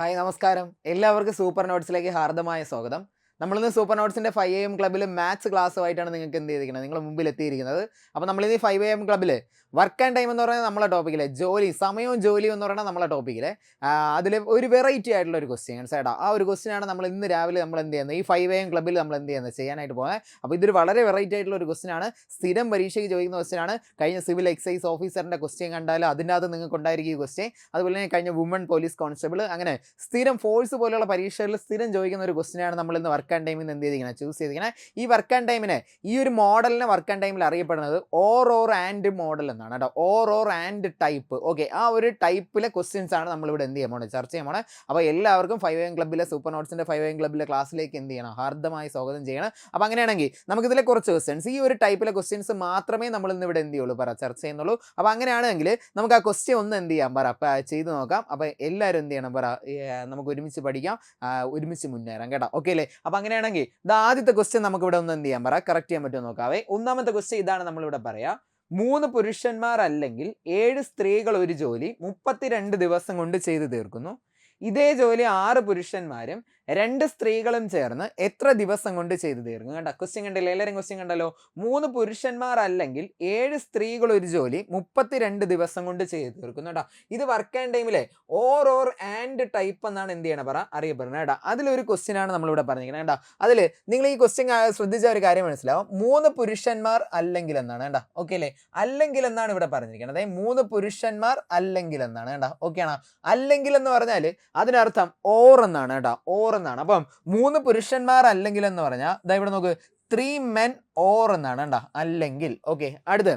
Hi നമസ്കാരം. എല്ലാവർക്കും super നോട്ട്സിലേക്ക് ഹാർദമായ സ്വാഗതം. നമ്മളിന്ന് സൂപ്പർ നോട്ട്സിന്റെ ഫൈവ് എ എം ക്ലബ്ബിൽ മാത്സ് ക്ലാസ്സുമായിട്ടാണ് നിങ്ങൾക്ക് എന്ത് ചെയ്തിരിക്കുന്നത്? നിങ്ങൾ മുമ്പിൽ എത്തിയിരിക്കുന്നത്. അപ്പോൾ നമ്മളിന്ന് ഈ ഫൈവ് എം ക്ലബ്ബിൽ വർക്ക് ആൻഡ് ടൈം എന്ന് പറയുന്നത് നമ്മളെ ടോപ്പിക്കിലെ ജോലി സമയവും ജോലിയും എന്ന് പറയുന്നത് നമ്മളെ ടോപ്പിക്കിലെ അതിൽ ഒരു വെറൈറ്റി ആയിട്ടുള്ള ഒരു ക്വസ്റ്റ്യൻ സൈഡാ ആ ഒരു ക്വസ്റ്റ്യൻ ആണ് നമ്മൾ ഇന്ന് രാവിലെ നമ്മൾ എന്ത് ചെയ്യുന്നത്? ഈ ഫൈവ് എ എം ക്ലബ്ബിൽ നമ്മൾ എന്ത് ചെയ്യുന്നത്? ചെയ്യാനായിട്ട് പോകുന്നത്. അപ്പോൾ ഇതൊരു വളരെ വെറൈറ്റി ആയിട്ടുള്ള ഒരു ക്വസ്റ്റ്യൻ ആണ്. സ്ഥിരം പരീക്ഷയ്ക്ക് ചോദിക്കുന്ന ക്വസ്റ്റ്യനാണ് കഴിഞ്ഞ സിവിൽ എക്സൈസ് ഓഫീസറിന്റെ ക്വസ്റ്റ്യൻ കണ്ടാൽ അതിന്റെ അകത്ത് നിങ്ങൾക്ക് ഉണ്ടായിരിക്കും ഈ ക്വസ്റ്റ്യൻ അതുപോലെ തന്നെ കഴിഞ്ഞ വുമൺ പോലീസ് കോൺസ്റ്റബിൾ അങ്ങനെ സ്ഥിരം ഫോഴ്സ് പോലെയുള്ള പരീക്ഷകളിൽ സ്ഥിരം ചോദിക്കുന്ന ഒരു ക്വസ്റ്റ്യനാണ് നമ്മൾ ഇന്ന് വർക്ക് ആൻഡ് ടൈമിൽ നിന്ന് എന്ത് ചെയ്തിരിക്കണം? ചൂസ് ചെയ്തിരിക്കണം. ഈ വർക്ക് ആൻഡ് ടൈമിനെ ഈ ഒരു മോഡലിനെ വർക്ക് ആൻഡ് ടൈമിൽ അറിയപ്പെടുന്നത് ഓർ ഓർ ആൻഡ് മോഡൽ എന്നാണ് കേട്ടോ. Or or and type okay ആ ഒരു ടൈപ്പിലെ ക്വസ്റ്റ്യൻസ് ആണ് നമ്മളിവിടെ എന്ത് ചെയ്യാൻ പോണത് ചർച്ച ചെയ്യാൻ പോണത് അപ്പോൾ എല്ലാവർക്കും ഫൈവ് എം ക്ലബ്ബിലെ സൂപ്പർ നോട്ട്സിന്റെ ഫൈവ് എം ക്ലബ്ബിലെ ക്ലാസ്സിലേക്ക് എന്ത് ചെയ്യണം? ഹാർദമായി സ്വാഗതം ചെയ്യണം. അപ്പോൾ അങ്ങനെയാണെങ്കിൽ നമുക്കിതിലെ കുറച്ച് ക്വസ്റ്റ്യൻസ് ഈ ഒരു ടൈപ്പിലെ ക്വസ്റ്റ്യൻസ് മാത്രമേ നമ്മൾ ഇന്ന് ഇവിടെ എന്ത് ചെയ്യുള്ളൂ? പറ ചർച്ച ചെയ്യുന്നുള്ളൂ. അപ്പോൾ അങ്ങനെയാണെങ്കിൽ നമുക്ക് ആ ക്വസ്റ്റ്യൻ ഒന്ന് എന്ത് ചെയ്യാം? പറ അപ്പോൾ ചെയ്ത് നോക്കാം. അപ്പോൾ എല്ലാവരും എന്ത് ചെയ്യണം? പറ നമുക്ക് ഒരുമിച്ച് പഠിക്കാം. ഒരുമിച്ച് മുന്നേറാം കേട്ടോ. ഓക്കെ അല്ലേ? അപ്പോൾ അങ്ങനെയാണെങ്കിൽ ഇത് ആദ്യത്തെ ക്വസ്റ്റ്യൻ നമുക്ക് ഇവിടെ ഒന്ന് എന്ത് ചെയ്യാൻ പറ കറക്റ്റ് ചെയ്യാൻ പറ്റുമോ നോക്കാവേ ഒന്നാമത്തെ ക്വസ്റ്റ്യൻ ഇതാണ് നമ്മളിവിടെ പറയാം. മൂന്ന് പുരുഷന്മാർ അല്ലെങ്കിൽ ഏഴ് സ്ത്രീകൾ ഒരു ജോലി മുപ്പത്തിരണ്ട് ദിവസം കൊണ്ട് ചെയ്തു തീർക്കുന്നു. ഇതേ ജോലി ആറ് പുരുഷന്മാരും രണ്ട് സ്ത്രീകളും ചേർന്ന് എത്ര ദിവസം കൊണ്ട് ചെയ്തു തീർക്കും? കണ്ട? ക്വസ്റ്റ്യൻ കണ്ടല്ലോ. എല്ലാവരും ക്വസ്റ്റ്യൻ കണ്ടല്ലോ. മൂന്ന് പുരുഷന്മാർ അല്ലെങ്കിൽ ഏഴ് സ്ത്രീകൾ ഒരു ജോലി മുപ്പത്തിരണ്ട് ദിവസം കൊണ്ട് ചെയ്തു തീർക്കുന്നു കേട്ടോ. ഇത് വർക്ക് ആൻഡ് ടൈമിലെ ഓർ ഓർ ആൻഡ് ടൈപ്പ് എന്നാണ് എന്ത് ചെയ്യണം പറ? അറിയപ്പെടുന്നത് കേട്ടോ. അതിലൊരു ക്വസ്റ്റ്യൻ ആണ് നമ്മളിവിടെ പറഞ്ഞിരിക്കുന്നത് കേട്ടോ. അതിൽ നിങ്ങൾ ഈ ക്വസ്റ്റ്യൻ ശ്രദ്ധിച്ച ഒരു കാര്യം മനസ്സിലാവും. മൂന്ന് പുരുഷന്മാർ അല്ലെങ്കിൽ എന്നാണ് കേട്ടോ. ഓക്കെ അല്ലേ അല്ലെങ്കിൽ എന്നാണ് ഇവിടെ പറഞ്ഞിരിക്കുന്നത്? അതായത് മൂന്ന് പുരുഷന്മാർ അല്ലെങ്കിൽ എന്നാണ് കേട്ടോ. ഓക്കെ ആണോ? അല്ലെങ്കിൽ എന്ന് പറഞ്ഞാൽ അതിനർത്ഥം ഓർ എന്നാണ് കേട്ടോ. ഓർ എന്നാണ്. അപ്പം മൂന്ന് പുരുഷന്മാർ അല്ലെങ്കിൽ എന്ന് പറഞ്ഞാൽ ഇതാ ഇവിടെ നോക്ക് ത്രീ മെൻ ഓർ എന്നാണ് കേട്ടോ അല്ലെങ്കിൽ ഓക്കെ അടുത്ത്.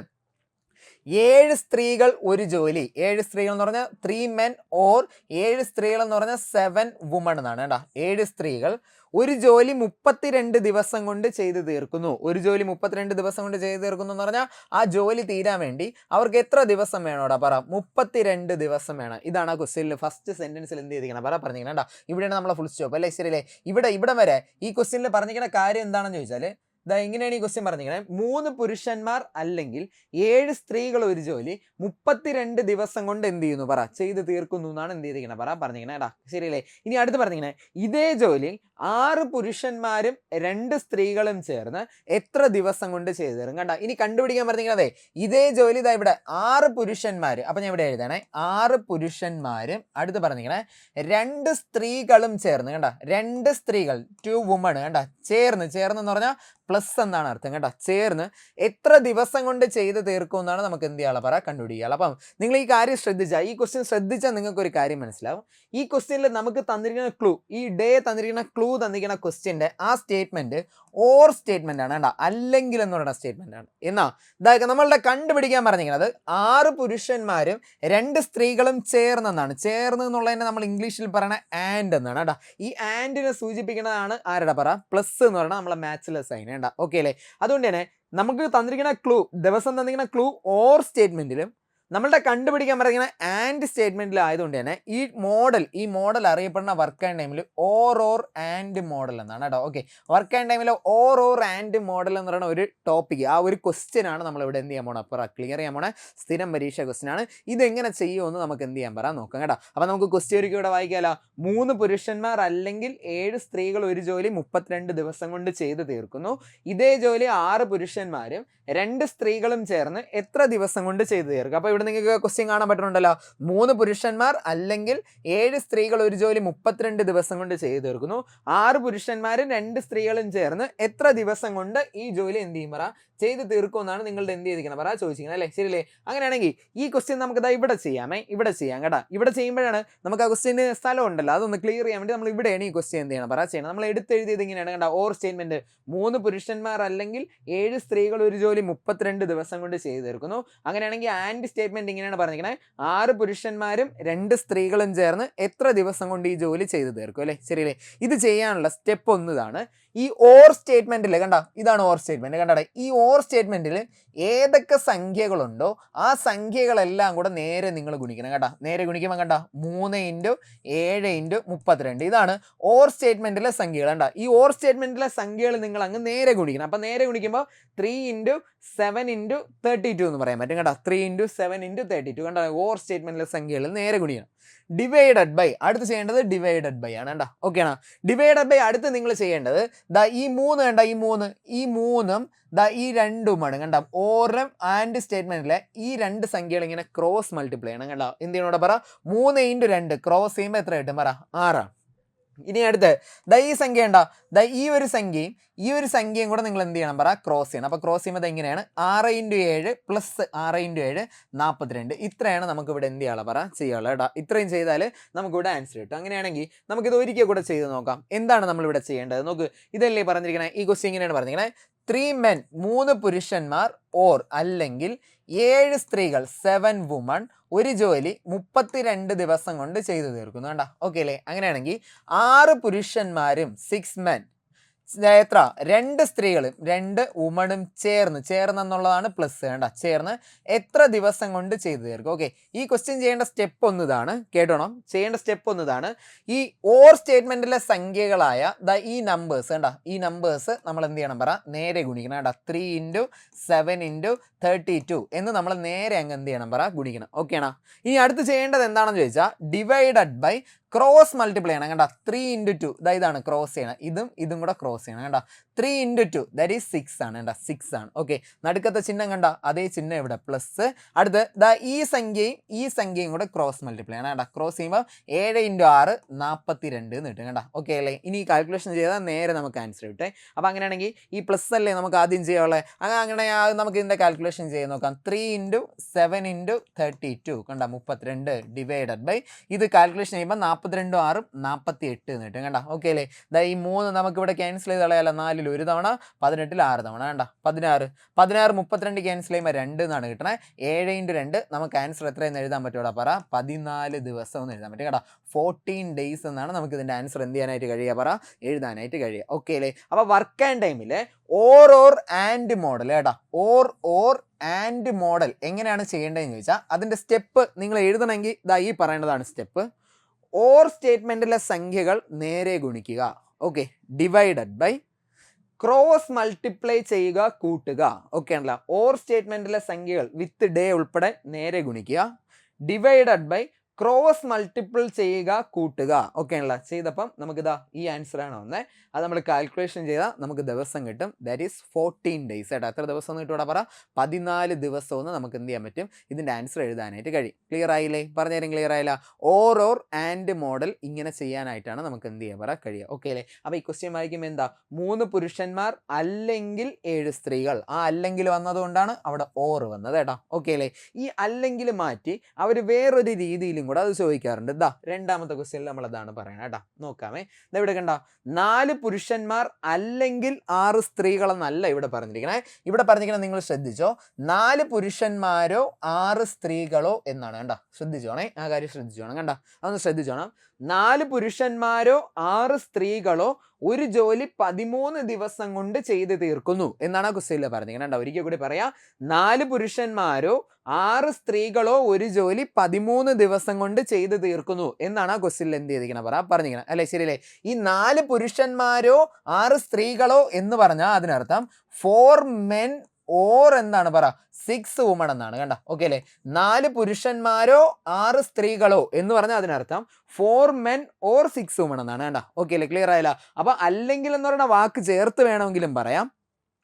ഏഴ് സ്ത്രീകൾ ഒരു ജോലി. ഏഴ് സ്ത്രീകൾ എന്ന് പറഞ്ഞാൽ ത്രീ മെൻ ഓർ ഏഴ് സ്ത്രീകൾ എന്ന് പറഞ്ഞാൽ സെവൻ വുമൺ എന്നാണ് കേട്ടോ. ഏഴ് സ്ത്രീകൾ ഒരു ജോലി മുപ്പത്തിരണ്ട് ദിവസം കൊണ്ട് ചെയ്തു തീർക്കുന്നു. ഒരു ജോലി മുപ്പത്തിരണ്ട് ദിവസം കൊണ്ട് ചെയ്തു തീർക്കുന്നു എന്ന് പറഞ്ഞാൽ ആ ജോലി തീരാൻ വേണ്ടി അവർക്ക് എത്ര ദിവസം വേണോടാ പറ? മുപ്പത്തിരണ്ട് ദിവസം വേണം. ഇതാണ് ആ ക്വസ്റ്റ്യനിൽ ഫസ്റ്റ് സെന്റൻസിൽ എന്ത് ചെയ്തിരിക്കണം? പറ പറഞ്ഞിരിക്കണം കേട്ടോ. ഇവിടെയാണ് നമ്മളെ ഫുൾ സ്റ്റോപ്പ് അല്ലേ? ശരിയല്ലേ? ഇവിടെ ഇവിടെ വരെ ഈ ക്വസ്റ്റ്യനിൽ പറഞ്ഞിരിക്കുന്ന കാര്യം എന്താണെന്ന് ചോദിച്ചാൽ ഇതാ ഇങ്ങനെയാണ് ഈ ക്വസ്റ്റ്യൻ പറഞ്ഞിരിക്കുന്നത് മൂന്ന് പുരുഷന്മാർ അല്ലെങ്കിൽ ഏഴ് സ്ത്രീകൾ ഒരു ജോലി മുപ്പത്തിരണ്ട് ദിവസം കൊണ്ട് എന്ത് ചെയ്യുന്നു? പറ. ചെയ്ത് തീർക്കുന്നു എന്നാണ് എന്ത് ചെയ്തിരിക്കുന്നത് പറ പറഞ്ഞിരിക്കുന്നത് എടാ ശരിയല്ലേ? ഇനി അടുത്ത് പറഞ്ഞിരിക്കുന്നത് ഇതേ ജോലി ആറ് പുരുഷന്മാരും രണ്ട് സ്ത്രീകളും ചേർന്ന് എത്ര ദിവസം കൊണ്ട് ചെയ്തു തീർക്കും കണ്ട? ഇനി കണ്ടുപിടിക്കാൻ പറഞ്ഞിരിക്കണതേ ഇതേ ജോലി ഇതാ ഇവിടെ ആറ് പുരുഷന്മാർ അപ്പൊ ഞാൻ ഇവിടെ എഴുതണേ. ആറ് പുരുഷന്മാരും അടുത്ത് പറഞ്ഞിരിക്കണേ. രണ്ട് സ്ത്രീകളും ചേർന്ന് കണ്ട? രണ്ട് സ്ത്രീകൾ ടു വുമൺ കണ്ട? ചേർന്ന് ചേർന്ന് എന്ന് പറഞ്ഞാൽ പ്ലസ് എന്നാണ് അർത്ഥം കേട്ടോ. ചേർന്ന് എത്ര ദിവസം കൊണ്ട് ചെയ്ത് തീർക്കും എന്നാണ് നമുക്ക് എന്ത് ചെയ്യാനുള്ള പറ കണ്ടുപിടിക്കുക അപ്പം നിങ്ങൾ ഈ കാര്യം ശ്രദ്ധിച്ചാൽ ഈ ക്വസ്റ്റ്യൻ ശ്രദ്ധിച്ചാൽ നിങ്ങൾക്ക് ഒരു കാര്യം മനസ്സിലാവും. ഈ ക്വസ്റ്റ്യനിൽ നമുക്ക് തന്നിരിക്കുന്ന ക്ലൂ ഈ ഡേ തന്നിരിക്കുന്ന ക്ലൂ തന്നിരിക്കുന്ന ക്വസ്റ്റ്യന്റെ ആ സ്റ്റേറ്റ്മെന്റ് ഓർ സ്റ്റേറ്റ്മെന്റ് ആണ് കേട്ടോ. അല്ലെങ്കിൽ എന്ന് പറയുന്ന സ്റ്റേറ്റ്മെന്റ് ആണ്. എന്നാ ഇതായത് നമ്മളുടെ കണ്ടുപിടിക്കാൻ പറഞ്ഞിരിക്കുന്നത്. ആറ് പുരുഷന്മാരും രണ്ട് സ്ത്രീകളും ചേർന്നെന്നാണ്. ചേർന്ന് എന്നുള്ളതിനെ നമ്മൾ ഇംഗ്ലീഷിൽ പറയുന്ന ആൻഡ് എന്നാണ് കേട്ടോ. ഈ ആൻഡിനെ സൂചിപ്പിക്കുന്നതാണ് ആരുടെ പറ? പ്ലസ് എന്ന് പറയുന്നത് നമ്മളെ മാച്ചിലെ സൈൻ വേണ്ട ഓക്കെ അല്ലേ? അതുകൊണ്ട് തന്നെ നമുക്ക് തന്നിരിക്കുന്ന ക്ലൂ ദിവസം തന്നിരിക്കുന്ന ക്ലൂ ഓർ സ്റ്റേറ്റ്മെന്റിലും നമ്മളുടെ കണ്ടുപിടിക്കാൻ പറയുന്ന ആൻഡ് സ്റ്റേറ്റ്മെന്റിൽ ആയതുകൊണ്ട് തന്നെ ഈ മോഡൽ ഈ മോഡൽ അറിയപ്പെടുന്ന വർക്ക് ആൻഡ് ടൈമിൽ ഓർ ഓർ ആൻഡ് മോഡൽ എന്നാണ് കേട്ടോ. ഓക്കെ വർക്ക് ആൻഡ് ടൈമിൽ ഓർ ഓർ ആൻഡ് മോഡൽ എന്ന് പറയുന്ന ഒരു ടോപ്പിക് ആ ഒരു ക്വസ്റ്റ്യൻ ആണ് നമ്മൾ ഇവിടെ എന്ത് ചെയ്യാൻ പോണത് അപ്പോൾ ക്ലിയർ ചെയ്യാൻ പോണേ? സ്ഥിരം പരീക്ഷ ക്വസ്റ്റ്യൻ ആണ്. ഇതെങ്ങനെ ചെയ്യുമെന്ന് നമുക്ക് എന്ത് ചെയ്യാൻ പറയാം? നോക്കാം കേട്ടോ. അപ്പോൾ നമുക്ക് ക്വസ്റ്റ്യൻ ഒരിക്കലും ഇവിടെ വായിക്കാമല്ലോ മൂന്ന് പുരുഷന്മാർ അല്ലെങ്കിൽ ഏഴ് സ്ത്രീകൾ ഒരു ജോലി മുപ്പത്തിരണ്ട് ദിവസം കൊണ്ട് ചെയ്തു തീർക്കുന്നു. ഇതേ ജോലി ആറ് പുരുഷന്മാരും രണ്ട് സ്ത്രീകളും ചേർന്ന് എത്ര ദിവസം കൊണ്ട് ചെയ്തു തീർക്കും? അപ്പോൾ ഇവിടെ നിങ്ങൾക്ക് ക്വസ്റ്റ്യൻ കാണാൻ പറ്റുന്നുണ്ടല്ലോ. മൂന്ന് പുരുഷന്മാർ അല്ലെങ്കിൽ ഏഴ് സ്ത്രീകൾ ഒരു ജോലി മുപ്പത്തിരണ്ട് ദിവസം കൊണ്ട് ചെയ്തു തീർക്കുന്നു. ആറ് പുരുഷന്മാരും രണ്ട് സ്ത്രീകളും ചേർന്ന് എത്ര ദിവസം കൊണ്ട് ഈ ജോലി എന്ത് ചെയ്യും പറ? ചെയ്ത് തീർക്കും എന്നാണ് നിങ്ങളുടെ എന്ത് ചെയ്തിരിക്കണം പറ? ചോദിച്ചിരിക്കുന്നത് അല്ലേ? ശരിയല്ലേ? അങ്ങനെയാണെങ്കിൽ ഈ ക്വസ്റ്റ്യൻ നമുക്ക് ദാ ഇവിടെ ചെയ്യാമേ. ഇവിടെ ചെയ്യാം കേട്ടോ. ഇവിടെ ചെയ്യുമ്പോഴാണ് നമുക്ക് ആ ക്വസ്റ്റ്യന് സ്ഥലം ഉണ്ടല്ലോ. അതൊന്ന് ക്ലിയർ ചെയ്യാൻ വേണ്ടി നമ്മൾ ഇവിടെയാണ് ഈ ക്വസ്റ്റ്യൻ എന്ത് ചെയ്യണം പറ? ചെയ്യണം. നമ്മൾ എടുത്തെഴുതിയത് ഇങ്ങനെയാണ് കേട്ടോ ഓർ സ്റ്റേറ്റ്മെന്റ് മൂന്ന് പുരുഷന്മാർ അല്ലെങ്കിൽ ഏഴ് സ്ത്രീകൾ ഒരു ജോലി മുപ്പത്തിരണ്ട് ദിവസം കൊണ്ട് ചെയ്തു തീർക്കുന്നു. അങ്ങനെയാണെങ്കിൽ ആൻഡ് സ്റ്റേറ്റ്മെന്റ് ഇങ്ങനെയാണ് പറഞ്ഞിരിക്കുന്നത് ആറ് പുരുഷന്മാരും രണ്ട് സ്ത്രീകളും ചേർന്ന് എത്ര ദിവസം കൊണ്ട് ഈ ജോലി ചെയ്തു തീർക്കും അല്ലേ? ശരിയല്ലേ? ഇത് ചെയ്യാനുള്ള സ്റ്റെപ്പ് ഒന്ന് ഇതാണ്. ഈ ഓർ സ്റ്റേറ്റ്മെന്റിൽ കണ്ട? ഇതാണ് ഓർ സ്റ്റേറ്റ്മെന്റ് കണ്ടടാ ഈ ഓർ സ്റ്റേറ്റ്മെന്റിൽ ഏതൊക്കെ സംഖ്യകളുണ്ടോ ആ സംഖ്യകളെല്ലാം കൂടെ നേരെ നിങ്ങൾ ഗുണിക്കണം കേട്ടോ. നേരെ ഗുണിക്കുമ്പോൾ കണ്ട? മൂന്ന് ഇന്റു ഏഴ് ഇന്റു മുപ്പത്തിരണ്ട്. ഇതാണ് ഓർ സ്റ്റേറ്റ്മെന്റിലെ സംഖ്യകൾ. കണ്ട? ഈ ഓർ സ്റ്റേറ്റ്മെന്റിലെ സംഖ്യകൾ നിങ്ങൾ അങ്ങ് നേരെ ഗുണിക്കണം. അപ്പം നേരെ ഗുണിക്കുമ്പോൾ three into seven into thirty two എന്ന് പറയാൻ പറ്റും കേട്ടോ. Three into seven into thirty two കണ്ടോ? ഓർ സ്റ്റേറ്റ്മെന്റിലെ സംഖ്യകൾ നേരെ ഗുണിക്കണം. ഡിവൈഡഡ് ബൈ അടുത്ത് ചെയ്യേണ്ടത് ഡിവൈഡഡ് ബൈ ആണ് കേട്ടോ ഓക്കെ ആണ്? ഡിവൈഡഡ് ബൈ അടുത്ത് നിങ്ങൾ ചെയ്യേണ്ടത് ദാ ഈ മൂന്ന് കണ്ട? ഈ മൂന്ന്. ഈ മൂന്നും ദാ ഈ രണ്ടുമാണ് കണ്ട? ഓരം ആൻഡ് സ്റ്റേറ്റ്മെന്റിലെ ഈ രണ്ട് സംഖ്യകൾ ഇങ്ങനെ ക്രോസ് മൾട്ടിപ്ലൈ ചെയ്യണം കണ്ടോ? എന്ത് ചെയ്യണോടെ പറ? മൂന്ന് ഇന്റു രണ്ട് ക്രോസ് ചെയ്യുമ്പോൾ എത്ര കിട്ടും പറ? ആറാണ്. ഇനി അടുത്ത് ദ ഈ സംഖ്യ ഉണ്ടോ ദ ഈ ഒരു സംഖ്യയും ഈ ഒരു സംഖ്യയും കൂടെ നിങ്ങൾ എന്ത് ചെയ്യണം പറ ക്രോസ് ചെയ്യണം. അപ്പോൾ ക്രോസ് ചെയ്യുമ്പോൾ എങ്ങനെയാണ്? ആറ് ഇന്റു ഏഴ് പ്ലസ് ആറ് ഇന്റു ഏഴ് നാൽപ്പത്തിരണ്ട് ഇത്രയാണ് നമുക്ക് ഇവിടെ എന്ത് ചെയ്യാനുള്ള പറ ചെയ്യാനുള്ള കേട്ടോ. ഇത്രയും ചെയ്താൽ നമുക്കിവിടെ ആൻസർ കിട്ടും. അങ്ങനെയാണെങ്കിൽ നമുക്കിത് ഒരിക്കൽ കൂടെ ചെയ്ത് നോക്കാം. എന്താണ് നമ്മളിവിടെ ചെയ്യേണ്ടത്? നോക്ക് ഇതല്ലേ പറഞ്ഞിരിക്കണേ? ഈ ക്വസ്റ്റ്യൻ ഇങ്ങനെയാണ് പറഞ്ഞിരിക്കണേ. ത്രീ മെൻ മൂന്ന് പുരുഷന്മാർ ഓർ അല്ലെങ്കിൽ ഏഴ് സ്ത്രീകൾ സെവൻ വുമൺ ഒരു ജോലി മുപ്പത്തിരണ്ട് ദിവസം കൊണ്ട് ചെയ്തു തീർക്കുന്നു കണ്ട? ഓക്കെ അല്ലേ അങ്ങനെയാണെങ്കിൽ ആറ് പുരുഷന്മാരും സിക്സ് മെൻ എത്ര രണ്ട് സ്ത്രീകളും രണ്ട് ഉമണും ചേർന്ന് ചേർന്ന് എന്നുള്ളതാണ് പ്ലസ് വേണ്ട ചേർന്ന് എത്ര ദിവസം കൊണ്ട് ചെയ്തു തീർക്കും. ഓക്കെ ഈ ക്വസ്റ്റ്യൻ ചെയ്യേണ്ട സ്റ്റെപ്പ് ഒന്ന് ഇതാണ് കേട്ടോണം? ചെയ്യേണ്ട സ്റ്റെപ്പ് ഒന്ന് ഇതാണ് ഈ ഓർ സ്റ്റേറ്റ്മെന്റിലെ സംഖ്യകളായ ദ ഈ നമ്പേഴ്സ് വേണ്ട ഈ നമ്പേഴ്സ് നമ്മൾ എന്ത് ചെയ്യണം പറ? നേരെ ഗുണിക്കണം കേട്ടോ three into seven into thirty two എന്ന് നമ്മൾ നേരെ അങ്ങ് എന്ത് ചെയ്യണം പറ ഗുണിക്കണം. ഓക്കെയാണോ ഇനി അടുത്ത് ചെയ്യേണ്ടത് എന്താണെന്ന് ചോദിച്ചാൽ ഡിവൈഡഡ് ബൈ ക്രോസ് മൾട്ടിപ്ലൈ ചെയ്യണം. കണ്ട? ത്രീ ഇന്റു ടു ഇതാണ് ക്രോസ് ചെയ്യണം. ഇതും ഇതും കൂടെ ക്രോസ് ചെയ്യണം. കണ്ട? Three into two that is six ആണ്. കണ്ട? സിക്സ് ആണ്. ഓക്കെ നടുക്കത്തെ ചിഹ്നം കണ്ട? അതേ ചിഹ്നം ഇവിടെ. പ്ലസ് അടുത്ത് ദാ ഈ സംഖ്യയും ഈ സംഖ്യയും കൂടെ ക്രോസ് മൾട്ടിപ്ലൈ ആണ് കണ്ട? ക്രോസ് ചെയ്യുമ്പോൾ ഏഴ് ഇന്റു ആറ് നാൽപ്പത്തി രണ്ട് എന്ന് കിട്ടും. കണ്ട? ഓക്കെ അല്ലേ? ഇനി കാൽക്കുലേഷൻ ചെയ്താൽ നേരെ നമുക്ക് ആൻസർ കിട്ടെ. അപ്പോൾ അങ്ങനെയാണെങ്കിൽ ഈ പ്ലസ് അല്ലേ നമുക്ക് ആദ്യം ചെയ്യാനുള്ളത് അങ്ങനെ നമുക്ക് ഇതിന്റെ കാൽക്കുലേഷൻ ചെയ്ത് നോക്കാം. Three into seven into thirty two കണ്ട? മുപ്പത്തിരണ്ട് ഡിവൈഡഡ് ബൈ ഇത് കാൽക്കുലേഷൻ ചെയ്യുമ്പോൾ നാൽപ്പത്തിരണ്ടും ആറും നാൽപ്പത്തി എട്ട് എന്ന് കിട്ടും കണ്ട? ഓക്കെ അല്ലേ? ദാ ഈ മൂന്ന് നമുക്ക് ഇവിടെ ക്യാൻസൽ ചെയ്ത് കളയാലോ? നാലിൽ ഒരു തവണ പതിനെട്ടിൽ ആറ് തവണ കണ്ട? പതിനാറ്. പതിനാറ് മുപ്പത്തിരണ്ട് ക്യാൻസൽ ചെയ്യുമ്പോൾ രണ്ട് എന്നാണ് കിട്ടണേ. ഏഴ് ഇന്റു രണ്ട് നമുക്ക് ആൻസർ എത്രയെന്ന് എഴുതാൻ പറ്റുമോ പറ? പതിനാല് ദിവസം എന്ന് എഴുതാൻ പറ്റും കേട്ടോ. ഫോർട്ടീൻ ഡേയ്സ് എന്നാണ് നമുക്ക് ഇതിന്റെ ആൻസർ എന്ത് ചെയ്യാനായിട്ട് കഴിയുക? പറ എഴുതാനായിട്ട് കഴിയുക. ഓക്കെ അല്ലേ? അപ്പോൾ വർക്ക് ആൻഡ് ടൈമിൽ ഓർ ഓർ ആൻഡ് മോഡൽ കേട്ടോ. ഓർ ഓർ ആൻഡ് മോഡൽ എങ്ങനെയാണ് ചെയ്യേണ്ടതെന്ന് ചോദിച്ചാൽ അതിന്റെ സ്റ്റെപ്പ് നിങ്ങൾ എഴുതണമെങ്കിൽ ഇതാ ഈ പറയേണ്ടതാണ് സ്റ്റെപ്പ് ഓർ സ്റ്റേറ്റ്മെന്റിലെ സംഖ്യകൾ നേരെ ഗുണിക്കുക. Okay divided by cross multiply ചെയ്യുക കൂട്ടുക. ഓക്കെ ആണല്ലോ? ഓർ സ്റ്റേറ്റ്മെന്റിലെ സംഖ്യകൾ വിത്ത് ഡേ ഉൾപ്പെടെ നേരെ ഗുണിക്കുക. ഡിവൈഡഡ് ബൈ ക്രോസ് മൾട്ടിപ്പിൾ ചെയ്യുക കൂട്ടുക. ഓക്കെ ആണല്ലോ? ചെയ്തപ്പം നമുക്കിതാ ഈ ആൻസർ ആണ് വന്നത് അത് നമ്മൾ കാൽക്കുലേഷൻ ചെയ്താൽ നമുക്ക് ദിവസം കിട്ടും. ദാറ്റ് ഈസ് ഫോർട്ടീൻ ഡേയ്സ് കേട്ടോ. എത്ര ദിവസം എന്ന് കിട്ടും പറ? പതിനാല് ദിവസം എന്ന് നമുക്ക് എന്ത് ചെയ്യാൻ പറ്റും? ഇതിന്റെ ആൻസർ എഴുതാനായിട്ട് കഴിയും. ക്ലിയർ ആയില്ലേ? പറഞ്ഞു തരും ക്ലിയർ ആയില്ല. ഓർ ഓർ ആൻഡ് മോഡൽ ഇങ്ങനെ ചെയ്യാനായിട്ടാണ് നമുക്ക് എന്ത് ചെയ്യാൻ പറ? കഴിയുക. ഓക്കെ അല്ലേ? അപ്പോൾ ഈ ക്വസ്റ്റ്യൻ വായിക്കുമ്പോൾ എന്താ? മൂന്ന് പുരുഷന്മാർ അല്ലെങ്കിൽ ഏഴ് സ്ത്രീകൾ. ആ അല്ലെങ്കിൽ വന്നതുകൊണ്ടാണ് അവിടെ ഓർ വന്നത് കേട്ടോ. ഓക്കെ അല്ലേ? ഈ അല്ലെങ്കിൽ മാറ്റി അവർ വേറൊരു രീതിയിലും കൂടെ അത് ചോദിക്കാറുണ്ട്. ഇതാ രണ്ടാമത്തെ ക്വസ്റ്റ്യനിൽ നമ്മൾ അതാണ് പറയണം കേട്ടോ. നോക്കാമേ. ഇതാ ഇവിടെ കണ്ട. നാല് പുരുഷന്മാർ അല്ലെങ്കിൽ ആറ് സ്ത്രീകളെന്നല്ല ഇവിടെ പറഞ്ഞിരിക്കണേ. ഇവിടെ പറഞ്ഞിരിക്കണത് നിങ്ങൾ ശ്രദ്ധിച്ചോ. നാല് പുരുഷന്മാരോ ആറ് സ്ത്രീകളോ എന്നാണ് കണ്ട. ശ്രദ്ധിച്ചോണേ. ആ കാര്യം ശ്രദ്ധിച്ചോണം കണ്ട. അതൊന്ന് ശ്രദ്ധിച്ചോണം. നാല് പുരുഷന്മാരോ ആറ് സ്ത്രീകളോ ഒരു ജോലി പതിമൂന്ന് ദിവസം കൊണ്ട് ചെയ്ത് തീർക്കുന്നു. എന്നാണ് ആ കുസ്തയില പറഞ്ഞത്. ഇങ്ങനെ ഒരിക്കൽ കൂടി പറയാം. നാല് പുരുഷന്മാരോ ആറ് സ്ത്രീകളോ ഒരു ജോലി പതിമൂന്ന് ദിവസം കൊണ്ട് ചെയ്ത് തീർക്കുന്നു. എന്നാണ് ആ കൊസ്റ്റിൽ എന്ത് ചെയ്തിരിക്കണം പറ പറഞ്ഞിരിക്കണം അല്ലേ ശരിയല്ലേ? ഈ നാല് പുരുഷന്മാരോ ആറ് സ്ത്രീകളോ എന്ന് പറഞ്ഞാൽ അതിനർത്ഥം ഫോർ മെൻ ഓർ എന്താണ് പറ. സിക്സ് വുമൺ എന്നാണ് കണ്ട? ഓക്കെ അല്ലേ? നാല് പുരുഷന്മാരോ ആറ് സ്ത്രീകളോ എന്ന് പറഞ്ഞാൽ അതിനർത്ഥം four men or six woman എന്നാണ് കണ്ട? ഓക്കെ അല്ലേ? ക്ലിയർ ആയില്ല? അപ്പൊ അല്ലെങ്കിൽ എന്ന് പറയുന്ന വാക്ക് ചേർത്ത് വേണമെങ്കിലും പറയാം.